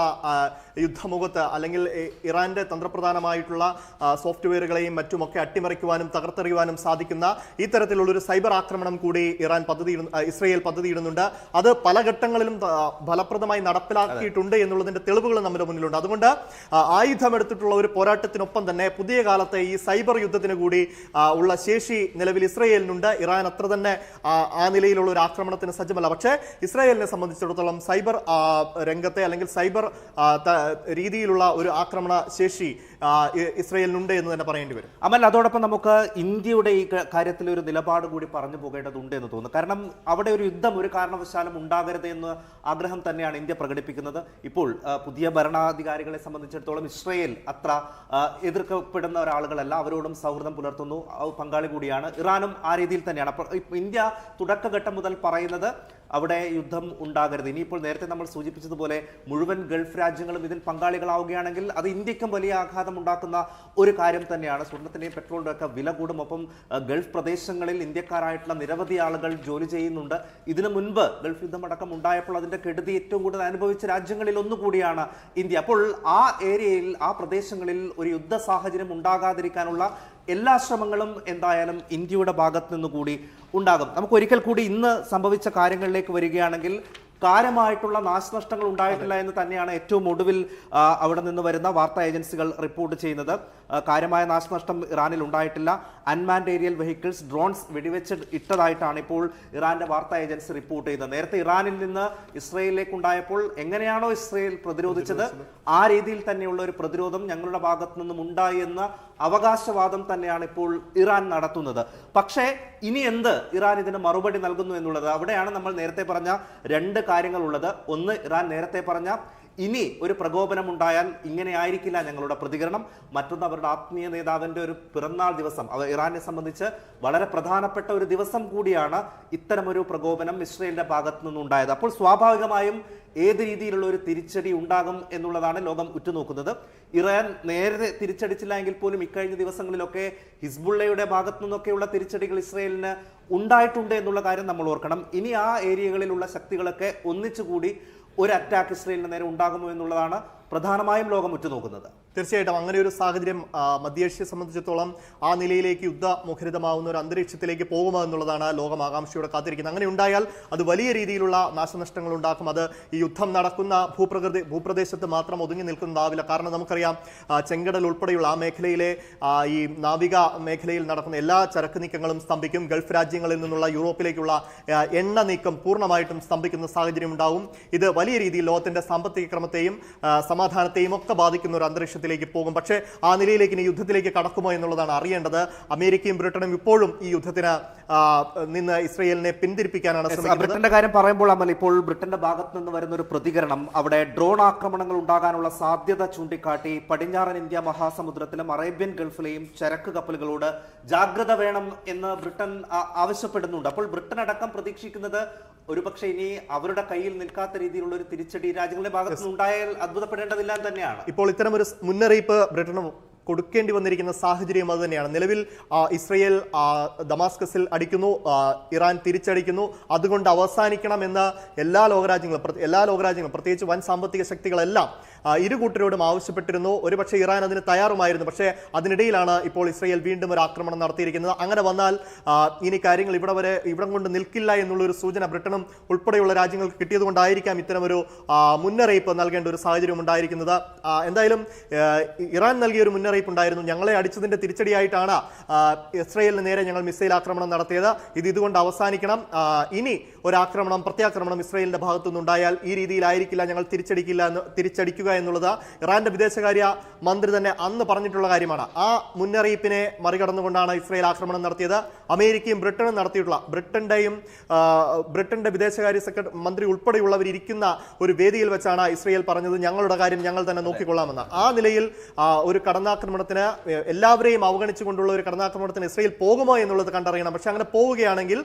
യുദ്ധമുഖത്ത് അല്ലെങ്കിൽ ഇറാന്റെ തന്ത്രപ്രധാനമായിട്ടുള്ള സോഫ്റ്റ്വെയറുകളെയും മറ്റുമൊക്കെ അട്ടിമറിക്കുവാനും തകർത്തെറിയുവാനും സാധിക്കുന്ന ഈ തരത്തിലുള്ള ഒരു സൈബർ ആക്രമണം കൂടി ഇറാൻ പദ്ധതി ഇസ്രയേൽ പദ്ധതിയിടുന്നുണ്ട്. അത് പല ഘട്ടങ്ങളിലും ഫലപ്രദമായി നടപ്പിലാക്കിയിട്ടുണ്ട് എന്നുള്ളതിന്റെ തെളിവുകൾ നമ്മുടെ മുന്നിലുണ്ട്. അതുകൊണ്ട് ആയുധമെടുത്തിട്ടുള്ള ഒരു പോരാട്ടത്തിനൊപ്പം തന്നെ പുതിയ കാലത്തെ ഈ സൈബർ യുദ്ധത്തിന് കൂടി ഉള്ള ശേഷി നിലവിൽ ഇസ്രയേലിനുണ്ട്. ഇറാൻ അത്ര തന്നെ ആ, നിലയിലുള്ള ഒരു ആക്രമണത്തിന് സജ്ജമല്ല. പക്ഷേ ഇസ്രായേലിനെ സംബന്ധിച്ചിടത്തോളം സൈബർ രംഗത്തെ അല്ലെങ്കിൽ സൈബർ രീതിയിലുള്ള ഒരു ആക്രമണ ശേഷി ഇസ്രായേലിനുണ്ട് എന്ന് തന്നെ പറയേണ്ടി വരും. അമൽ അതോടൊപ്പം നമുക്ക് ഇന്ത്യയുടെ ഈ കാര്യത്തിൽ ഒരു നിലപാട് കൂടി പറഞ്ഞു പോകേണ്ടതുണ്ട് എന്ന് തോന്നുന്നു. കാരണം അവിടെ ഒരു യുദ്ധം ഒരു കാരണവശാലും ഉണ്ടാകരുത് എന്ന് ആഗ്രഹം തന്നെയാണ് ഇന്ത്യ പ്രകടിപ്പിക്കുന്നത്. ഇപ്പോൾ പുതിയ ഭരണാധികാരികളെ സംബന്ധിച്ചിടത്തോളം ഇസ്രയേൽ അത്ര എതിർക്കപ്പെടുന്ന ഒരാളുകളല്ല. അവരോടും സൗഹൃദം പുലർത്തുന്നു. പങ്കാളി കൂടിയാണ്. ഇറാനും ആ രീതിയിൽ തന്നെയാണ്. ഇന്ത്യ തുടക്കഘട്ടം മുതൽ പറയുന്നത് അവിടെ യുദ്ധം ഉണ്ടാകരുത്. ഇനിയിപ്പോൾ നേരത്തെ നമ്മൾ സൂചിപ്പിച്ചതുപോലെ മുഴുവൻ ഗൾഫ് രാജ്യങ്ങളും ഇതിൽ പങ്കാളികളാവുകയാണെങ്കിൽ അത് ഇന്ത്യക്കും വലിയ ആഘാതം ഉണ്ടാക്കുന്ന ഒരു കാര്യം തന്നെയാണ്. സ്വർണത്തിന്റെയും പെട്രോളിന്റെ ഒക്കെ വില കൂടും. ഒപ്പം ഗൾഫ് പ്രദേശങ്ങളിൽ ഇന്ത്യക്കാരായിട്ടുള്ള നിരവധി ആളുകൾ ജോലി ചെയ്യുന്നുണ്ട്. ഇതിനു മുൻപ് ഗൾഫ് യുദ്ധം അടക്കം ഉണ്ടായപ്പോൾ അതിന്റെ കെടുതി ഏറ്റവും കൂടുതൽ അനുഭവിച്ച രാജ്യങ്ങളിൽ ഒന്നുകൂടിയാണ് ഇന്ത്യ. അപ്പോൾ ആ ഏരിയയിൽ ആ പ്രദേശങ്ങളിൽ ഒരു യുദ്ധ സാഹചര്യം ഉണ്ടാകാതിരിക്കാനുള്ള എല്ലാ ശ്രമങ്ങളും എന്തായാലും ഇന്ത്യയുടെ ഭാഗത്ത് നിന്ന് കൂടി ഉണ്ടാകും. നമുക്ക് ഒരിക്കൽ കൂടി ഇന്ന് സംഭവിച്ച കാര്യങ്ങളിലേക്ക് വരികയാണെങ്കിൽ കാര്യമായിട്ടുള്ള നാശനഷ്ടങ്ങൾ ഉണ്ടായിട്ടില്ല എന്ന് തന്നെയാണ് ഏറ്റവും ഒടുവിൽ അവിടെ നിന്ന് വരുന്ന വാർത്താ ഏജൻസികൾ റിപ്പോർട്ട് ചെയ്യുന്നത്. കാര്യമായ നാശനഷ്ടം ഇറാനിൽ ഉണ്ടായിട്ടില്ല. അൺമാൻഡ് ഏരിയൽ വെഹിക്കിൾസ് ഡ്രോൺസ് വെടിവെച്ച് ഇട്ടതായിട്ടാണ് ഇപ്പോൾ ഇറാന്റെ വാർത്താ ഏജൻസി റിപ്പോർട്ട് ചെയ്തത് നേരത്തെ ഇറാനിൽ നിന്ന് ഇസ്രയേലിലേക്ക് ഉണ്ടായപ്പോൾ എങ്ങനെയാണോ ഇസ്രയേൽ പ്രതിരോധിച്ചത്. ആ രീതിയിൽ തന്നെയുള്ള ഒരു പ്രതിരോധം ഞങ്ങളുടെ ഭാഗത്തു നിന്നും ഉണ്ടായി എന്ന അവകാശവാദം തന്നെയാണ് ഇപ്പോൾ ഇറാൻ നടത്തുന്നത്. പക്ഷേ ഇനി എന്ത് ഇറാൻ ഇതിന് മറുപടി നൽകുന്നു എന്നുള്ളത്? അവിടെയാണ് നമ്മൾ നേരത്തെ പറഞ്ഞ രണ്ട് കാര്യങ്ങളുള്ളത്. ഒന്ന് ഇറാൻ നേരത്തെ പറഞ്ഞ ഇനി ഒരു പ്രകോപനം ഉണ്ടായാൽ ഇങ്ങനെ ആയിരിക്കില്ല ഞങ്ങളുടെ പ്രതികരണം. മറ്റൊന്ന് അവരുടെ ആത്മീയ നേതാവിന്റെ ഒരു പിറന്നാൾ ദിവസം അത് ഇറാനെ സംബന്ധിച്ച് വളരെ പ്രധാനപ്പെട്ട ഒരു ദിവസം കൂടിയാണ് ഇത്തരമൊരു പ്രകോപനം ഇസ്രയേലിന്റെ ഭാഗത്തു നിന്നുണ്ടായത് അപ്പോൾ സ്വാഭാവികമായും ഏത് രീതിയിലുള്ള ഒരു തിരിച്ചടി ഉണ്ടാകും എന്നുള്ളതാണ് ലോകം ഉറ്റുനോക്കുന്നത്. ഇറാൻ നേരെ തിരിച്ചടിച്ചില്ല എങ്കിൽ പോലും ഇക്കഴിഞ്ഞ ദിവസങ്ങളിലൊക്കെ ഹിസ്ബുള്ളയുടെ ഭാഗത്തു നിന്നൊക്കെയുള്ള തിരിച്ചടികൾ ഇസ്രയേലിന് ഉണ്ടായിട്ടുണ്ട് എന്നുള്ള കാര്യം നമ്മൾ ഓർക്കണം. ഇനി ആ ഏരിയകളിലുള്ള ശക്തികളൊക്കെ ഒന്നിച്ചുകൂടി ഒരു അറ്റാക്ക് ഇസ്രയേലിന് നേരെ ഉണ്ടാകുമോ എന്നുള്ളതാണ് പ്രധാനമായും ലോകം ഉറ്റുനോക്കുന്നത്. തീർച്ചയായിട്ടും അങ്ങനെ ഒരു സാഹചര്യം മധ്യേഷ്യയെ സംബന്ധിച്ചിടത്തോളം ആ നിലയിലേക്ക് യുദ്ധമുഖരിതമാവുന്ന ഒരു അന്തരീക്ഷത്തിലേക്ക് പോകുമോ എന്നുള്ളതാണ് ലോകം ആകാംക്ഷയോടെ കാത്തിരിക്കുന്നത്. അങ്ങനെ ഉണ്ടായാൽ അത് വലിയ രീതിയിലുള്ള നാശനഷ്ടങ്ങൾ ഉണ്ടാക്കും. അത് ഈ യുദ്ധം നടക്കുന്ന ഭൂപ്രകൃതി ഭൂപ്രദേശത്ത് മാത്രം ഒതുങ്ങി നിൽക്കുന്നതാവില്ല. കാരണം നമുക്കറിയാം ചെങ്കടൽ ഉൾപ്പെടെയുള്ള ആ മേഖലയിലെ ഈ നാവിക മേഖലയിൽ നടക്കുന്ന എല്ലാ ചരക്ക് നീക്കങ്ങളും സ്തംഭിക്കും. ഗൾഫ് രാജ്യങ്ങളിൽ നിന്നുള്ള യൂറോപ്പിലേക്കുള്ള എണ്ണ നീക്കം പൂർണമായിട്ടും സ്തംഭിക്കുന്ന സാഹചര്യം ഉണ്ടാവും. ഇത് വലിയ രീതിയിൽ ലോകത്തിന്റെ സാമ്പത്തിക ക്രമത്തെയും സമാധാനത്തെയും ഒക്കെ ബാധിക്കുന്ന ഒരു അന്തരീക്ഷത്തിലേക്ക് പോകും. പക്ഷേ ആ നിലയിലേക്ക് ഇനി യുദ്ധത്തിലേക്ക് കടക്കുമോ എന്നുള്ളതാണ് അറിയേണ്ടത്. അമേരിക്കയും ബ്രിട്ടനും ഇപ്പോഴും ഈ യുദ്ധത്തിന് നിന്ന് ഇസ്രയേലിനെ പിന്തിരിപ്പിക്കാനാണ് ശ്രമിക്കുന്നത്. ബ്രിട്ടന്റെ കാര്യം പറയുമ്പോൾ അമൽ ഇപ്പോൾ ബ്രിട്ടന്റെ ഭാഗത്ത് നിന്ന് വരുന്ന ഒരു പ്രതികരണം അവിടെ ഡ്രോൺ ആക്രമണങ്ങൾ ഉണ്ടാകാനുള്ള സാധ്യത ചൂണ്ടിക്കാട്ടി പടിഞ്ഞാറൻ ഇന്ത്യ മഹാസമുദ്രത്തിലും അറേബ്യൻ ഗൾഫിലെയും ചരക്ക് കപ്പലുകളോട് ജാഗ്രത വേണം എന്ന് ബ്രിട്ടൻ ആവശ്യപ്പെടുന്നുണ്ട്. അപ്പോൾ ബ്രിട്ടൻ അടക്കം പ്രതീക്ഷിക്കുന്നത് ഒരുപക്ഷെ ഇനി അവരുടെ കയ്യിൽ നിൽക്കാത്ത രീതിയിലുള്ള ഒരു തിരിച്ചടി രാജ്യങ്ങളുടെ ഭാഗത്ത് ഉണ്ടായാൽ എന്ന് തന്നെയാണ്. ഇപ്പോൾ ഇത്തരം ഒരു മുന്നറിയിപ്പ് ബ്രിട്ടന് കൊടുക്കേണ്ടി വന്നിരിക്കുന്ന സാഹചര്യം അത് തന്നെയാണ്. നിലവിൽ ഇസ്രയേൽ ദമാസ്കസിൽ അടിക്കുന്നു ഇറാൻ തിരിച്ചടിക്കുന്നു. അതുകൊണ്ട് അവസാനിക്കണം എന്ന് എല്ലാ ലോകരാജ്യങ്ങളും എല്ലാ ലോകരാജ്യങ്ങളും പ്രത്യേകിച്ച് വൻ സാമ്പത്തിക ശക്തികളെല്ലാം ഇരു കൂട്ടരോടും ആവശ്യപ്പെട്ടിരുന്നു. ഒരുപക്ഷെ ഇറാൻ അതിന് തയ്യാറുമായിരുന്നു. പക്ഷേ അതിനിടയിലാണ് ഇപ്പോൾ ഇസ്രയേൽ വീണ്ടും ഒരു ആക്രമണം നടത്തിയിരിക്കുന്നത്. അങ്ങനെ വന്നാൽ ഇനി കാര്യങ്ങൾ ഇവിടെ വരെ ഇവിടം കൊണ്ട് നിൽക്കില്ല എന്നുള്ളൊരു സൂചന ബ്രിട്ടനും ഉൾപ്പെടെയുള്ള രാജ്യങ്ങൾക്ക് കിട്ടിയതുകൊണ്ടായിരിക്കാം ഇത്തരമൊരു മുന്നറിയിപ്പ് നൽകേണ്ട ഒരു സാഹചര്യം ഉണ്ടായിരിക്കുന്നത്. എന്തായാലും ഇറാൻ നൽകിയ ഒരു മുന്നറിയിപ്പ് ഉണ്ടായിരുന്നു ഞങ്ങളെ അടിച്ചതിന്റെ തിരിച്ചടിയായിട്ടാണ് ഇസ്രയേലിന് നേരെ ഞങ്ങൾ മിസൈൽ ആക്രമണം നടത്തിയത്. ഇത് ഇതുകൊണ്ട് അവസാനിക്കണം. ഇനി ഒരാക്രമണം പ്രത്യാക്രമണം ഇസ്രയേലിന്റെ ഭാഗത്തുനിന്ന് ഉണ്ടായാൽ ഈ രീതിയിലായിരിക്കില്ല. ഞങ്ങൾ തിരിച്ചടിക്കില്ല എന്ന് തിരിച്ചടിക്കുക എന്നുള്ളത് ഇറാന്റെ വിദേശകാര്യ മന്ത്രി തന്നെ അന്ന് പറഞ്ഞിട്ടുള്ള കാര്യമാണ്. ആ മുന്നറിയിപ്പിനെ മറികടന്നുകൊണ്ടാണ് ഇസ്രയേൽ ആക്രമണം നടത്തിയത്. അമേരിക്കയും ബ്രിട്ടനും നടത്തിയിട്ടുള്ള ബ്രിട്ടന്റെയും ബ്രിട്ടന്റെ വിദേശകാര്യ സെക്രട്ടറി മന്ത്രി ഉൾപ്പെടെയുള്ളവർ ഇരിക്കുന്ന ഒരു വേദിയിൽ വെച്ചാണ് ഇസ്രയേൽ പറഞ്ഞത്. ഞങ്ങളുടെ കാര്യം ഞങ്ങൾ തന്നെ നോക്കിക്കൊള്ളാമെന്ന്. ആ നിലയിൽ ഒരു കടന്നാക്രമണത്തിന് എല്ലാവരെയും അവഗണിച്ചുകൊണ്ടുള്ള ഒരു കടന്നാക്രമണത്തിന് ഇസ്രയേൽ പോകുമോ എന്നുള്ളത് കണ്ടറിയണം. പക്ഷെ അങ്ങനെ പോവുകയാണെങ്കിൽ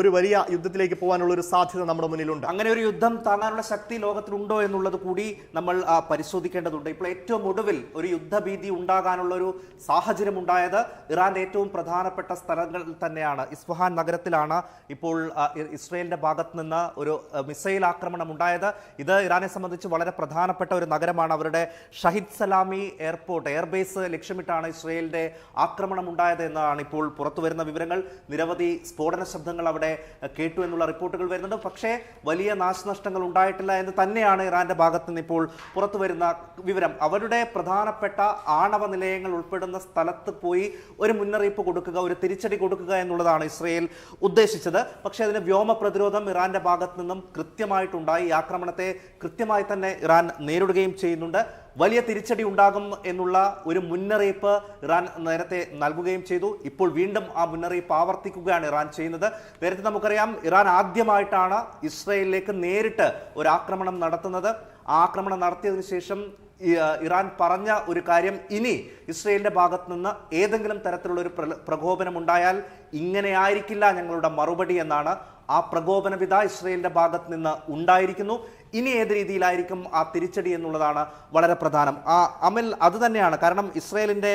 ഒരു വലിയ യുദ്ധത്തിലേക്ക് പോകാനുള്ള ഒരു സാധ്യത നമ്മുടെ മുന്നിലുണ്ട്. അങ്ങനെ ഒരു യുദ്ധം താങ്ങാനുള്ള ശക്തി ലോകത്തിലുണ്ടോ എന്നുള്ളത് കൂടി നമ്മൾ പരിശോധിക്കേണ്ടതുണ്ട്. ഇപ്പോൾ ഏറ്റവും ഒടുവിൽ ഒരു യുദ്ധഭീതി ഉണ്ടാകാനുള്ള ഒരു സാഹചര്യം ഉണ്ടായത് ഇറാന്റെ ഏറ്റവും പ്രധാനപ്പെട്ട സ്ഥലങ്ങൾ തന്നെയാണ്. ഇസ്ഫഹാൻ നഗരത്തിലാണ് ഇപ്പോൾ ഇസ്രയേലിന്റെ ഭാഗത്ത് നിന്ന് ഒരു മിസൈൽ ആക്രമണം ഉണ്ടായത്. ഇത് ഇറാനെ സംബന്ധിച്ച് വളരെ പ്രധാനപ്പെട്ട ഒരു നഗരമാണ്. അവരുടെ ഷഹിദ് സലാമി എയർപോർട്ട് എയർബേസ് ലക്ഷ്യമിട്ടാണ് ഇസ്രയേലിന്റെ ആക്രമണം ഉണ്ടായത് എന്നാണ് ഇപ്പോൾ പുറത്തുവരുന്ന വിവരങ്ങൾ. നിരവധി സ്ഫോടന ശബ്ദങ്ങൾ അവിടെ കേട്ടു എന്നുള്ള റിപ്പോർട്ടുകൾ വരുന്നുണ്ട്. പക്ഷേ വലിയ നാശനഷ്ടങ്ങൾ ഉണ്ടായിട്ടില്ല എന്ന് തന്നെയാണ് ഇറാന്റെ ഭാഗത്ത് നിന്ന് ഇപ്പോൾ പുറത്തു വരുന്ന വിവരം. അവരുടെ പ്രധാനപ്പെട്ട ആണവ നിലയങ്ങൾ ഉൾപ്പെടുന്ന സ്ഥലത്ത് പോയി ഒരു മുന്നറിയിപ്പ് കൊടുക്കുക ഒരു തിരിച്ചടി കൊടുക്കുക എന്നുള്ളതാണ് ഇസ്രയേൽ ഉദ്ദേശിച്ചത്. പക്ഷേ അതിന് വ്യോമ പ്രതിരോധം ഇറാന്റെ ഭാഗത്ത് നിന്നും കൃത്യമായിട്ടുണ്ടായി. ഈ ആക്രമണത്തെ കൃത്യമായി തന്നെ ഇറാൻ നേരിടുകയും ചെയ്യുന്നുണ്ട്. വലിയ തിരിച്ചടി ഉണ്ടാകും എന്നുള്ള ഒരു മുന്നറിയിപ്പ് ഇറാൻ നേരത്തെ നൽകുകയും ചെയ്തു. ഇപ്പോൾ വീണ്ടും ആ മുന്നറിയിപ്പ് ആവർത്തിക്കുകയാണ് ഇറാൻ ചെയ്യുന്നത്. നേരത്തെ നമുക്കറിയാം ഇറാൻ ആദ്യമായിട്ടാണ് ഇസ്രയേലിലേക്ക് നേരിട്ട് ഒരു ആക്രമണം നടത്തുന്നത്. ആക്രമണം നടത്തിയതിനു ശേഷം ഇറാൻ പറഞ്ഞ ഒരു കാര്യം ഇനി ഇസ്രയേലിന്റെ ഭാഗത്തു നിന്ന് ഏതെങ്കിലും തരത്തിലുള്ള ഒരു പ്രകോപനം ഉണ്ടായാൽ ഇങ്ങനെ ആയിരിക്കില്ല ഞങ്ങളുടെ മറുപടി എന്നാണ് ആ പ്രകോപനവിധ ഇസ്രയേലിന്റെ ഭാഗത്ത് നിന്ന് ഉണ്ടായിരിക്കുന്നു. ഇനി ഏത് രീതിയിലായിരിക്കും ആ തിരിച്ചടി എന്നുള്ളതാണ് വളരെ പ്രധാനം. ആ അമൽ അത് തന്നെയാണ്. കാരണം ഇസ്രയേലിന്റെ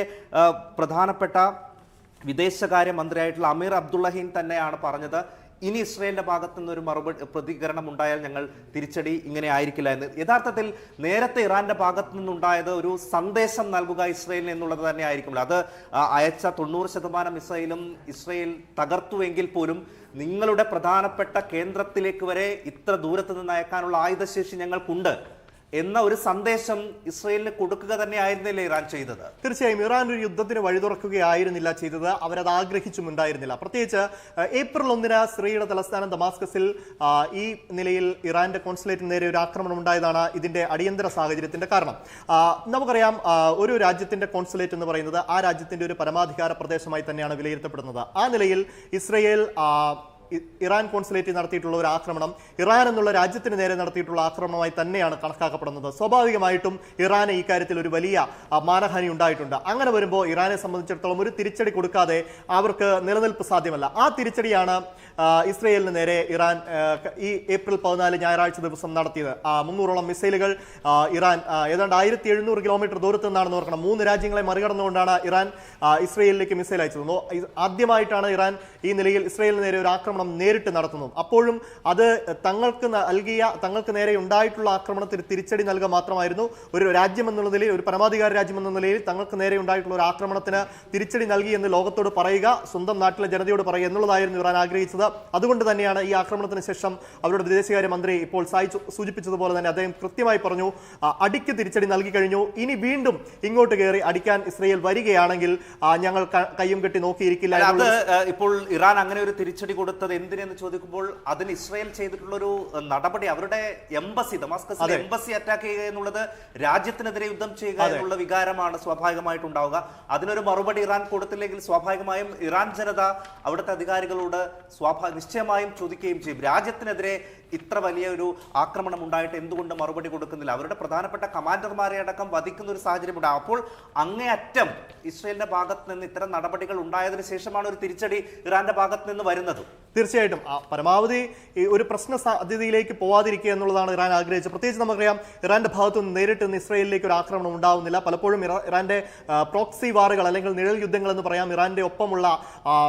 പ്രധാനപ്പെട്ട വിദേശകാര്യ മന്ത്രിയായിട്ടുള്ള അമീർ അബ്ദുള്ളഹീൻ തന്നെയാണ് പറഞ്ഞത്. ഇനി ഇസ്രയേലിന്റെ ഭാഗത്തു നിന്ന് ഒരു മറുപടി പ്രതികരണം ഉണ്ടായാൽ ഞങ്ങൾ തിരിച്ചടി ഇങ്ങനെ ആയിരിക്കില്ല എന്ന്. യഥാർത്ഥത്തിൽ നേരത്തെ ഇറാന്റെ ഭാഗത്തു നിന്നുണ്ടായത് ഒരു സന്ദേശം നൽകുക ഇസ്രയേലിന് എന്നുള്ളത് തന്നെ ആയിരിക്കുമല്ലോ. അത് അയച്ച തൊണ്ണൂറ് ശതമാനം മിസൈലും ഇസ്രയേൽ തകർത്തുവെങ്കിൽ പോലും നിങ്ങളുടെ പ്രധാനപ്പെട്ട കേന്ദ്രത്തിലേക്ക് വരെ ഇത്ര ദൂരത്ത് നിന്ന് അയക്കാനുള്ള ആയുധശേഷി ഞങ്ങൾക്കുണ്ട്. എന്ന ഒരു സന്ദേശം ഇസ്രയേലിന് കൊടുക്കുക തന്നെ ആയിരുന്നില്ല ഇറാൻ ചെയ്തത്? തീർച്ചയായും ഇറാൻ ഒരു യുദ്ധത്തിന് വഴി തുറക്കുകയായിരുന്നില്ല ചെയ്തത്. അവരത് ആഗ്രഹിച്ചുമുണ്ടായിരുന്നില്ല. പ്രത്യേകിച്ച് അഹ്, ഏപ്രിൽ ഒന്നിന് സിറിയയുടെ തലസ്ഥാനം ദമാസ്കസിൽ ഈ നിലയിൽ ഇറാന്റെ കോൺസുലേറ്റിന് നേരെ ഒരു ആക്രമണം ഉണ്ടായതാണ് ഇതിന്റെ അടിയന്തര സാഹചര്യത്തിന്റെ കാരണം. നമുക്കറിയാം ഒരു രാജ്യത്തിന്റെ കോൺസുലേറ്റ് എന്ന് പറയുന്നത് ആ രാജ്യത്തിന്റെ ഒരു പരമാധികാര പ്രദേശമായി തന്നെയാണ് വിലയിരുത്തപ്പെടുന്നത്. ആ നിലയിൽ ഇസ്രയേൽ ഇറാൻ കോൺസുലേറ്റിൽ നടത്തിയിട്ടുള്ള ഒരു ആക്രമണം ഇറാൻ എന്നുള്ള രാജ്യത്തിന് നേരെ നടത്തിയിട്ടുള്ള ആക്രമണമായി തന്നെയാണ് കണക്കാക്കപ്പെടുന്നത്. സ്വാഭാവികമായിട്ടും ഇറാന് ഈ കാര്യത്തിൽ ഒരു വലിയ മാനഹാനി ഉണ്ടായിട്ടുണ്ട്. അങ്ങനെ വരുമ്പോൾ ഇറാനെ സംബന്ധിച്ചിടത്തോളം ഒരു തിരിച്ചടി കൊടുക്കാതെ അവർക്ക് നിലനിൽപ്പ് സാധ്യമല്ല. ആ തിരിച്ചടിയാണ് ഇസ്രയേലിന് നേരെ ഇറാൻ ഈ ഏപ്രിൽ പതിനാല് ഞായറാഴ്ച ദിവസം നടത്തിയത്. മുന്നൂറോളം മിസൈലുകൾ ഇറാൻ ഏതാണ്ട് ആയിരത്തി എഴുന്നൂറ് കിലോമീറ്റർ ദൂരത്ത് നിന്നാണെന്ന് ഓർക്കണം. മൂന്ന് രാജ്യങ്ങളെ മറികടന്നുകൊണ്ടാണ് ഇറാൻ ഇസ്രയേലിലേക്ക് മിസൈൽ അയച്ചത്. ആദ്യമായിട്ടാണ് ഇറാൻ ഈ നിലയിൽ ഇസ്രയേലിന് നേരെ ഒരു ആക്രമണം നേരിട്ട് നടത്തുന്നു. അപ്പോഴും അത് തങ്ങൾക്ക് നൽകിയ തങ്ങൾക്ക് നേരെ ഉണ്ടായിട്ടുള്ള ആക്രമണത്തിന് തിരിച്ചടി നൽകുക മാത്രമായിരുന്നു. ഒരു രാജ്യം എന്നുള്ള നിലയിൽ ഒരു പരമാധികാര രാജ്യം എന്ന നിലയിൽ തങ്ങൾക്ക് നേരെ ഉണ്ടായിട്ടുള്ള ഒരു ആക്രമണത്തിന് തിരിച്ചടി നൽകി എന്ന് ലോകത്തോട് പറയുക സ്വന്തം നാട്ടിലെ ജനതയോട് പറയുക എന്നുള്ളതായിരുന്നു ഇറാൻ ആഗ്രഹിച്ചത്. അതുകൊണ്ട് തന്നെയാണ് ഈ ആക്രമണത്തിന് ശേഷം അവരുടെ വിദേശകാര്യ മന്ത്രി ഇപ്പോൾ സായി സൂചിപ്പിച്ചതുപോലെ തന്നെ അദ്ദേഹം കൃത്യമായി പറഞ്ഞു അടിക്ക് തിരിച്ചടി നൽകി കഴിഞ്ഞു. ഇനി വീണ്ടും ഇങ്ങോട്ട് കയറി അടിക്കാൻ ഇസ്രയേൽ വരികയാണെങ്കിൽ ഞങ്ങൾ കയ്യും കെട്ടി നോക്കിയിരിക്കില്ല ഇപ്പോൾ ഇറാൻ അങ്ങനെ ഒരു തിരിച്ചടി കൊടുത്തത് എന്തിനെന്ന് ചോദിക്കുമ്പോൾ അതിന് ഇസ്രായേൽ ചെയ്തിട്ടുള്ള ഒരു നടപടി അവരുടെ എംബസി ദമാസ്കസ് എംബസി അറ്റാക്ക് ചെയ്യുക എന്നുള്ളത് രാജ്യത്തിനെതിരെ യുദ്ധം ചെയ്യുക എന്നുള്ള വികാരമാണ് സ്വാഭാവികമായിട്ട് ഉണ്ടാവുക അതിനൊരു മറുപടി ഇറാൻ കൊടുത്തില്ലെങ്കിൽ സ്വാഭാവികമായും ഇറാൻ ജനത അവിടുത്തെ അധികാരികളോട് സ്വാഭാവിക നിശ്ചയമായും ചോദിക്കുകയും ചെയ്യും. രാജ്യത്തിനെതിരെ ഇത്ര വലിയ ഒരു ആക്രമണം ഉണ്ടായിട്ട് എന്തുകൊണ്ട് മറുപടി കൊടുക്കുന്നില്ല? അവരുടെ പ്രധാനപ്പെട്ട കമാൻഡർമാരെ അടക്കം വധിക്കുന്ന ഒരു സാഹചര്യം ഉണ്ടാകും അപ്പോൾ അങ്ങേയറ്റം ഇസ്രയേലിന്റെ ഭാഗത്ത് നിന്ന് ഇത്തരം നടപടികൾ ഉണ്ടായതിനു ശേഷമാണ് ഒരു തിരിച്ചടി ഇറാന്റെ ഭാഗത്ത് നിന്ന് വരുന്നത്. തീർച്ചയായിട്ടും. പരമാവധി ഒരു പ്രശ്ന സാധ്യതയിലേക്ക് പോവാതിരിക്കുക എന്നുള്ളതാണ് ഇറാൻ ആഗ്രഹിച്ചത്. പ്രത്യേകിച്ച് നമുക്കറിയാം ഇറാന്റെ ഭാഗത്തു നിന്ന് നേരിട്ട് ഇസ്രയേലിലേക്ക് ഒരു ആക്രമണം ഉണ്ടാവുന്നില്ല. പലപ്പോഴും ഇറാ- ഇറാന്റെ പ്രോക്സി വാറുകൾ അല്ലെങ്കിൽ നിഴൽ യുദ്ധങ്ങൾ എന്ന് പറയാം ഇറാന്റെ ഒപ്പമുള്ള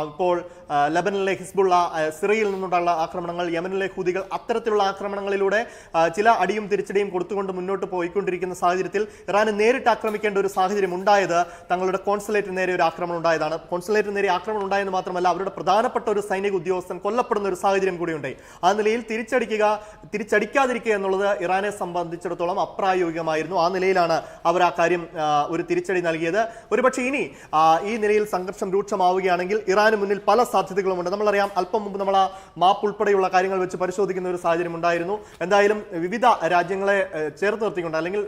ഇപ്പോൾ ലബനിലെ ഹിസ്ബുള്ള സിറിയയിൽ നിന്നുള്ള ആക്രമണങ്ങൾ യമനിലെ ഹൂതികൾ അത്തരത്തിലുള്ള ആക്രമണങ്ങളിലൂടെ ചില അടിയും തിരിച്ചടിയും കൊടുത്തുകൊണ്ട് മുന്നോട്ട് പോയിക്കൊണ്ടിരിക്കുന്ന സാഹചര്യത്തിൽ ഇറാന് നേരിട്ട് ആക്രമിക്കേണ്ട ഒരു സാഹചര്യം ഉണ്ടായത് തങ്ങളുടെ കോൺസുലേറ്റിന് നേരെ ഒരു ആക്രമണം ഉണ്ടായതാണ്. കോൺസുലേറ്റിന് നേരെ ആക്രമണം ഉണ്ടായെന്ന് മാത്രമല്ല അവരുടെ പ്രധാനപ്പെട്ട ഒരു സൈനിക ഉദ്യോഗസ്ഥൻ കൊല്ലപ്പെടുന്ന ഒരു സാഹചര്യം കൂടിയുണ്ട്. ആ നിലയിൽ തിരിച്ചടിക്കുക തിരിച്ചടിക്കാതിരിക്കുക എന്നുള്ളത് ഇറാനെ സംബന്ധിച്ചിടത്തോളം അപ്രായോഗികമായിരുന്നു. ആ നിലയിലാണ് അവർ ആ കാര്യം ഒരു തിരിച്ചടി നൽകിയത്. ഒരുപക്ഷെ ഇനി ഈ നിലയിൽ സംഘർഷം രൂക്ഷമാവുകയാണെങ്കിൽ ഇറാന് മുന്നിൽ പല സാധ്യതകളുമുണ്ട്. നമ്മളറിയാം അല്പം മുമ്പ് നമ്മൾ ആ മാപ്പ് ഉൾപ്പെടെയുള്ള കാര്യങ്ങൾ വെച്ച് പരിശോധിക്കുന്ന ഒരു സാഹചര്യം ഉണ്ടായിരുന്നു. എന്തായാലും വിവിധ രാജ്യങ്ങളെ ചേർത്ത് നിർത്തിക്കൊണ്ട് അല്ലെങ്കിൽ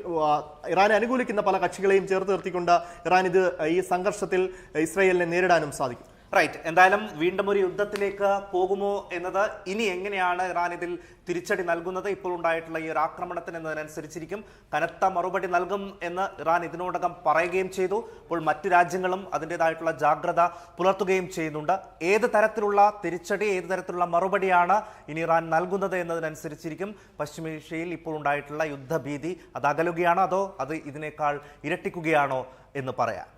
ഇറാനെ അനുകൂലിക്കുന്ന പല കക്ഷികളെയും ചേർത്ത് നിർത്തിക്കൊണ്ട് ഇറാൻ ഇത് ഈ സംഘർഷത്തിൽ ഇസ്രയേലിനെ നേരിടാനും സാധിക്കും. റൈറ്റ് എന്തായാലും വീണ്ടും ഒരു യുദ്ധത്തിലേക്ക് പോകുമോ എന്നത് ഇനി എങ്ങനെയാണ് ഇറാൻ ഇതിൽ തിരിച്ചടി നൽകുന്നത്? ഇപ്പോൾ ഉണ്ടായിട്ടുള്ള ഈ ഒരു ആക്രമണത്തിന് എന്നതിനനുസരിച്ചിരിക്കും. കനത്ത മറുപടി നൽകും എന്ന് ഇറാൻ ഇതിനോടകം പറയുകയും ചെയ്തു. അപ്പോൾ മറ്റ് രാജ്യങ്ങളും അതിന്റെതായിട്ടുള്ള ജാഗ്രത പുലർത്തുകയും ചെയ്യുന്നുണ്ട്. ഏത് തരത്തിലുള്ള തിരിച്ചടി ഏത് തരത്തിലുള്ള മറുപടിയാണ് ഇനി ഇറാൻ നൽകുന്നത് എന്നതിനനുസരിച്ചിരിക്കും. പശ്ചിമേഷ്യയിൽ ഇപ്പോൾ ഉണ്ടായിട്ടുള്ള യുദ്ധഭീതി അത് അകലുകയാണോ അതോ അത് ഇതിനേക്കാൾ ഇരട്ടിക്കുകയാണോ എന്ന് പറയാം.